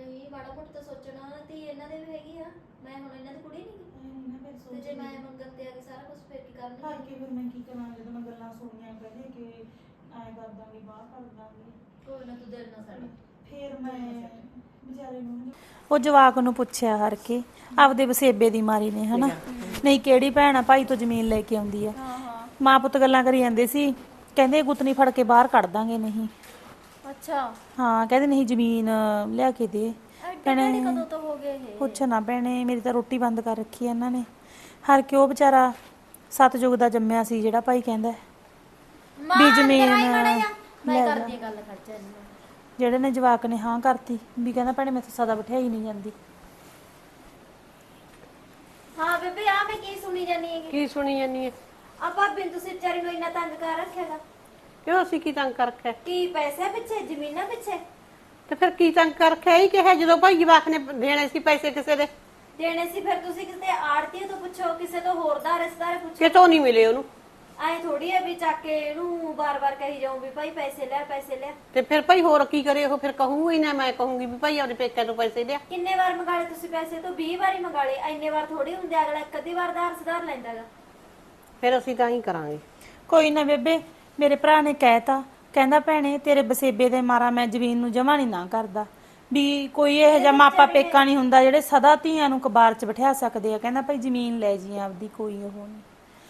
ਨਹੀਂ ਮਾੜਾ ਮੋਟਾ ਤਾਂ ਸੋਚਣਾ ਤੀ ਇਹਨਾਂ ਦੇ ਵੀ ਹੈਗੀ ਆ। ਮੈਂ ਹੁਣ ਇਹਨਾਂ ਦੀ ਕੁੜੀ ਨਹੀਂ ਐ ਨਹੀਂ ਨਾ ਫਿਰ ਤੇ ਸੋਚ ਜੇ ਮੈਂ ਮੰਗਣ ਤੇ ਆ ਕੇ ਸਾਰਾ ਕੁਝ ਫੇਰ ਕੀ ਘਰ ਕਰਨਗੇ ਕੇ ਫਿਰ ਮੈਂ ਕੀ ਕਰਾਂ ਜਦੋਂ ਮੈਂ ਗੱਲਾਂ ਸੁਣੀਆਂ ਕਹਿੰਦੇ ਕਿ ਐ ਕਰ ਦਾਂਗੇ ਬਾਹਰ ਕਰ ਦਾਂਗੇ। ਕੋਈ ਨਾ ਤੂੰ ਦਿਲ ਨਾ ਸਾਡਾ ਫਿਰ ਮੈਂ ਵਿਚਾਰੇ ਨੂੰ ਉਹ ਜਵਾਕ ਨੂੰ ਪੁੱਛਿਆ ਹਰ ਕੇ ਆਪਦੇ ਵਸੇਬੇ ਦੀ ਮਾਰੀ ਨੇ ਹਨਾ? ਨਹੀਂ ਕਿਹੜੀ ਭੈਣ ਆ? ਭਾਈ ਤੋਂ ਜ਼ਮੀਨ ਲੈ ਕੇ ਆਉਂਦੀ ਆ। ਮਾਂ ਪੁੱਤ ਗੱਲਾਂ ਕਰੀ ਜਾਂਦੇ ਸੀ ਕਹਿੰਦੇ ਗੁੱਤਨੀ ਫੜ ਕੇ ਬਾਹਰ ਕੱਢ ਦਾਂਗੇ ਨਹੀਂ। ਅੱਛਾ। ਹਾਂ ਕਹਿੰਦੇ ਨਹੀਂ ਜ਼ਮੀਨ ਲਿਆ ਕੇ ਦੇ। ਐਡੇ ਭੈਣੇ ਕਦੋਂ ਤੋਂ ਹੋ ਗਏ ਇਹ? ਪੁੱਛ ਨਾ ਭੈਣੇ ਮੇਰੀ ਤਾਂ ਰੋਟੀ ਬੰਦ ਕਰ ਰੱਖੀ ਐ ਇਹਨਾਂ ਨੇ। ਹਰ ਕਿ ਉਹ ਵਿਚਾਰਾ ਸਤਜੁਗ ਦਾ ਜੰਮਿਆ ਸੀ ਜਿਹੜਾ ਭਾਈ ਕਹਿੰਦਾ ਹੈ। ਮਾਂ ਵੀ ਜ਼ਮੀਨ ਅੰਦਰ ਆਈ ਮਾੜਾ ਜਿਹਾ। ਮੈਂ ਲੈ ਜਾ। ਕਰਦੀ ਹਾਂ ਗੱਲ ਖਰਚਾ ਇਹਨੂੰ ਜਿਹੜੇ ਨੇ ਜਵਾਕ ਨੇ ਹਾਂ ਕਰਤੀ ਵੀ ਕਹਿੰਦਾ ਭੈਣੇ ਮੈਥੋਂ ਸਦਾ ਬਿਠਾਈ ਨਹੀਂ ਜਾਂਦੀ। ਹਾਂ ਬੇਬੇ ਆ ਮੈਂ ਕੀ ਸੁਣੀ ਜਾਨੀ ਹੈਗੀ? ਕੀ ਸੁਣੀ ਜਾਨੀ ਹੈ? ਆ ਭਾਬੀ ਨੂੰ ਤੁਸੀਂ ਵਿਚਾਰੀ ਨੂੰ ਇੰਨਾ ਤੰਗ ਕਰ ਰੱਖਿਆਗਾ ਕਿਉਂ ਅਸੀਂ ਕੀ ਤੰਗ ਕਰ ਰੱਖਿਆ? ਕੀ ਪੈਸੇ ਪਿੱਛੇ ਜ਼ਮੀਨਾਂ ਪਿੱਛੇ? ਤੇ ਫਿਰ ਕੀ ਤੰਗ ਕਰ ਰੱਖਿਆ? ਇਹ ਕਿਹਾ ਜਦੋਂ ਭਾਈ ਜਵਾਕ ਨੇ ਦੇਣੇ ਸੀ ਪੈਸੇ ਕਿਸੇ ਦੇ। ਦੇਣੇ ਸੀ ਫਿਰ ਤੁਸੀਂ ਕਿਸੇ ਆੜਤੀ ਤੋਂ ਪੁੱਛੋ ਕਿਸੇ ਤੋਂ ਹੋਰ ਦਾ ਰਿਸ਼ਤੇਦਾਰ ਪੁੱਛੋ। ਕਿਤੋਂ ਨਹੀਂ ਮਿਲੇ ਉਹਨੂੰ। ਐ ਥੋੜੀ ਹੈ ਵੀ ਚੱਕ ਕੇ ਇਹਨੂੰ ਬਾਰ-ਬਾਰ ਕਹੀ ਜਾਉਂ ਵੀ ਭਾਈ ਪੈਸੇ ਲੈ ਪੈਸੇ ਲੈ। ਤੇ ਫਿਰ ਭਾਈ ਹੋਰ ਕੀ ਕਰੇ? ਉਹ ਫਿਰ ਕਹੂੰਗਾ ਹੀ ਨਾ ਮੈਂ ਕਹੂੰਗੀ ਵੀ ਭਾਈ ਆਪਣੇ ਪੇਕਿਆਂ ਤੋਂ ਪੈਸੇ ਲਿਆ। ਕਿੰਨੇ ਵਾਰ ਮੰਗਾਲੇ ਤੁਸੀਂ ਪੈਸੇ ਤੋਂ? 20 ਵਾਰੀ ਮੰਗਾਲੇ। ਐਨੇ ਵਾਰ ਥੋੜੀ ਹੁੰਦੇ ਅਗਲਾ ਇੱਕ ਅੱਧੀ ਵਾਰ ਦਾ ਸੁਧਾਰ ਲੈਂਦਾਗਾ। ਫਿਰ ਅਸੀਂ ਤਾਂ ਹੀ ਕਰਾਂਗੇ। ਕੋਈ ਨਾ ਬੇਬੇ ਮੇਰੇ ਭਰਾ ਨੇ ਕਹਿਤਾ ਕਹਿੰਦਾ ਭੈਣੇ ਤੇਰੇ ਬਸੇਬੇ ਦੇ ਮਾਰਾ ਮੈਂ ਜ਼ਮੀਨ ਨੂੰ ਜਮਾ ਨਹੀਂ ਨਾ ਕਰਦਾ। ਵੀ ਕੋਈ ਇਹ ਜਿਹਾ ਮਾਪਾ ਪੇਕਾ ਨਹੀਂ ਹੁੰਦਾ ਜਿਹੜੇ ਸਦਾ ਧੀਆਂ ਨੂੰ ਕਬਾਰ 'ਚ ਬਿਠਾ ਸਕਦੇ ਆ। ਕਹਿੰਦਾ ਭਾਈ ਜ਼ਮੀਨ ਲੈ ਜੀ ਆਪਦੀ ਕੋਈ ਉਹ ਨਹੀਂ।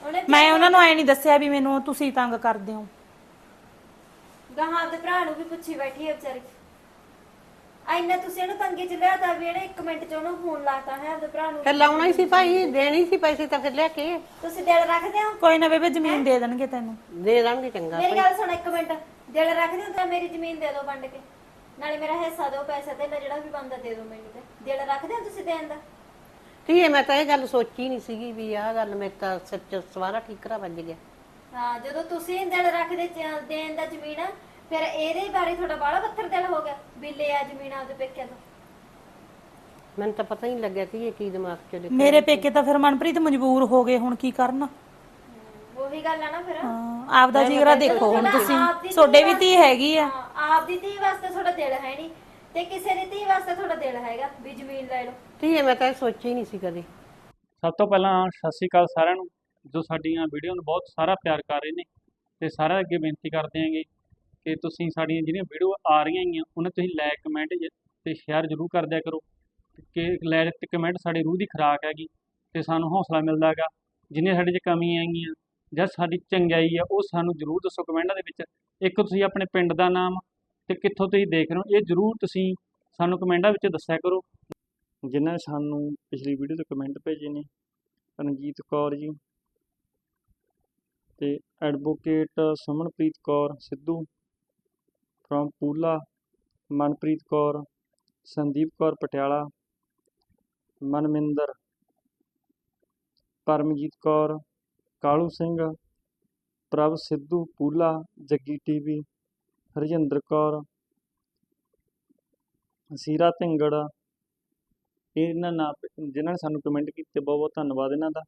ਉਹਨੇ ਮੈਂ ਉਹਨਾਂ ਨੂੰ ਐ ਨਹੀਂ ਦੱਸਿਆ ਵੀ ਮੈਨੂੰ ਤੁਸੀਂ ਤੰਗ ਕਰਦੇ ਹੋ। ਗਾਹਾਂ ਦੇ ਭਰਾ ਨੂੰ ਵੀ ਪੁੱਛੀ ਬੈਠੀ ਹੈ ਵਿਚਾਰੀ। ਐਨਾ ਤੁਸੀਂ ਇਹਨੂੰ ਤੰਗੇ ਚ ਲਿਆਤਾ ਵੀ ਇਹਨੇ 1 ਮਿੰਟ ਚ ਉਹਨੂੰ ਫੋਨ ਲਾਤਾ ਹੈ ਆਪਦੇ ਭਰਾ ਨੂੰ। ਫਿਰ ਲਾਉਣਾ ਹੀ ਸੀ ਭਾਈ ਦੇਣੀ ਸੀ ਪੈਸੇ ਤਾਂ ਫਿਰ ਲਿਆ ਕੇ। ਤੁਸੀਂ ਦਿਲ ਰੱਖਦੇ ਹੋ? ਕੋਈ ਨਾ ਬੇਬੇ ਜ਼ਮੀਨ ਦੇ ਦੇਣਗੇ ਤੈਨੂੰ। ਦੇ ਦਾਂਗੇ ਚੰਗਾ ਮੇਰੀ ਗੱਲ ਸੁਣ ਇੱਕ ਮਿੰਟ। ਦਿਲ ਰੱਖਦੇ ਹੋ ਤਾਂ ਮੇਰੀ ਜ਼ਮੀਨ ਦੇ ਦਿਓ ਵੰਡ ਕੇ। ਨਾਲੇ ਮੇਰਾ ਹਿੱਸਾ ਦਿਓ ਪੈਸੇ ਤੇ ਜਿਹੜਾ ਵੀ ਬੰਦਾ ਦੇ ਦਿਓ ਮੈਨੂੰ ਤੇ। ਦਿਲ ਰੱਖਦੇ ਹੋ ਤੁਸੀਂ ਦੇਣ ਦਾ? ਧੀਏ ਮੈਂ ਤਾਂ ਇਹ ਗੱਲ ਸੋਚੀ ਨਹੀਂ ਸੀਗੀ ਵੀ ਆਹ ਗੱਲ ਮੇਰੇ ਤਾਂ ਸੱਚ ਸਵਾਰਾ ਠੀਕਰਾ ਵੱਜ ਗਿਆ। ਹਾਂ ਜਦੋਂ ਤੁਸੀਂ ਦਿਲ ਰੱਖਦੇ ਚ- ਦੇਣ ਦਾ ਜ਼ਮੀਨ ਫਿਰ ਇਹਦੇ ਬਾਰੇ ਤੁਹਾਡਾ ਬਾਹਲਾ ਪੱਥਰ ਦਿਲ ਹੋ ਗਿਆ ਵੀ ਲੈ ਆ ਜ਼ਮੀਨ ਆਪਦੇ ਪੇਕਿਆਂ ਤੋਂ। ਮੈਨੂੰ ਤਾਂ ਪਤਾ ਹੀ ਨਹੀਂ ਲੱਗਿਆ ਸੀ ਇਹ ਕੀ ਦਿਮਾਗ 'ਚ ਲਿਖਿਆ ਮੇਰੇ ਪੇਕੇ ਤਾਂ ਫਿਰ ਮਨਪ੍ਰੀਤ ਮਜਬੂਰ ਹੋ ਗਏ ਹੁਣ ਕੀ ਕਰਨ? ਉਹੀ ਗੱਲ ਆ ਨਾ ਫਿਰ। ਹਾਂ, ਆਪਦਾ ਜਿਗਰਾ ਦੇਖੋ ਹੁਣ ਤੁਸੀਂ। ਤੁਹਾਡੇ ਵੀ ਧੀ ਹੈਗੀ ਆ। ਹਾਂ, ਆਪਦੀ ਧੀ ਵਾਸਤੇ ਤੁਹਾਡਾ ਦਿਲ ਹੈ ਨਹੀਂ। ਤੇ ਕਿਸੇ ਦੀ ਧੀ ਵਾਸਤੇ ਤੁਹਾਡਾ ਦਿਲ ਹੈਗਾ ਵੀ ਜ਼ਮੀਨ ਲੈ ਲਓ। ਧੀਏ ਮੈਂ ਤਾਂ ਇਹ ਸੋਚੀ ਨਹੀਂ ਸੀ ਕਦੇ। ਸਭ ਤੋਂ ਪਹਿਲਾਂ ਸਤਿ ਸ਼੍ਰੀ ਅਕਾਲ ਸਾਰਿਆਂ ਨੂੰ ਜੋ ਸਾਡੀਆਂ ਵੀਡੀਓ ਨੂੰ ਬਹੁਤ ਸਾਰਾ ਪਿਆਰ ਕਰ ਰਹੇ ਨੇ ਤੇ ਸਾਰਿਆਂ ਅੱਗੇ ਬੇਨਤੀ ਕਰਦੇ ਹਾਂਗੇ ਕਿ ਤੁਸੀਂ ਸਾਡੀਆਂ ਜਿਹੜੀਆਂ ਵੀਡੀਓ ਆ ਰਹੀਆਂ ਹੈਗੀਆਂ, ਉਹਨਾਂ ਤੁਸੀਂ ਲਾਇਕ ਕਮੈਂਟ ਤੇ ਸ਼ੇਅਰ ਜ਼ਰੂਰ ਕਰ ਦਿਆ ਕਰੋ। ਕਿ ਲਾਇਕ ਤੇ ਕਮੈਂਟ ਸਾਡੀ ਰੂਹ ਦੀ ਖੁਰਾਕ ਹੈਗੀ ਤੇ ਸਾਨੂੰ ਹੌਸਲਾ ਮਿਲਦਾ ਹੈਗਾ। ਜਿੰਨੇ ਸਾਡੇ 'ਚ ਕਮੀਆਂ ਹੈਗੀਆਂ ਜਾਂ ਸਾਡੀ ਚੰਗਿਆਈ ਆ, ਉਹ ਸਾਨੂੰ ਜ਼ਰੂਰ ਦੱਸੋ ਕਮੈਂਟਾਂ ਦੇ ਵਿੱਚ। ਇੱਕ ਤੁਸੀਂ ਆਪਣੇ ਪਿੰਡ ਦਾ ਨਾਮ ਤੇ ਕਿੱਥੋਂ ਤੁਸੀਂ ਦੇਖ ਰਹੇ ਹੋ, ਇਹ ਜ਼ਰੂਰ ਤੁਸੀਂ ਸਾਨੂੰ ਕਮੈਂਟਾਂ ਵਿੱਚ ਦੱਸਿਆ ਕਰੋ। ਜਿਨ੍ਹਾਂ ਨੇ ਸਾਨੂੰ ਪਿਛਲੀ ਵੀਡੀਓ ਤੇ ਕਮੈਂਟ ਭੇਜੇ ਨੇ, ਰਣਜੀਤ ਕੌਰ ਜੀ ਤੇ advocate Sumanpreet Kaur Sidhu. From Poola Manpreet Kaur Sandeep Kaur Patiala Maninder Paramjit Kaur Kalu Singh Prabh Sidhu Poola Jaggi TV Harjinder Kaur Seera Dhingra ਇਹਨਾਂ ਨਾਲ ਜਿਨ੍ਹਾਂ ਨੇ ਸਾਨੂੰ ਕਮੈਂਟ ਕੀਤੇ ਬਹੁਤ ਬਹੁਤ ਧੰਨਵਾਦ ਇਹਨਾਂ ਦਾ।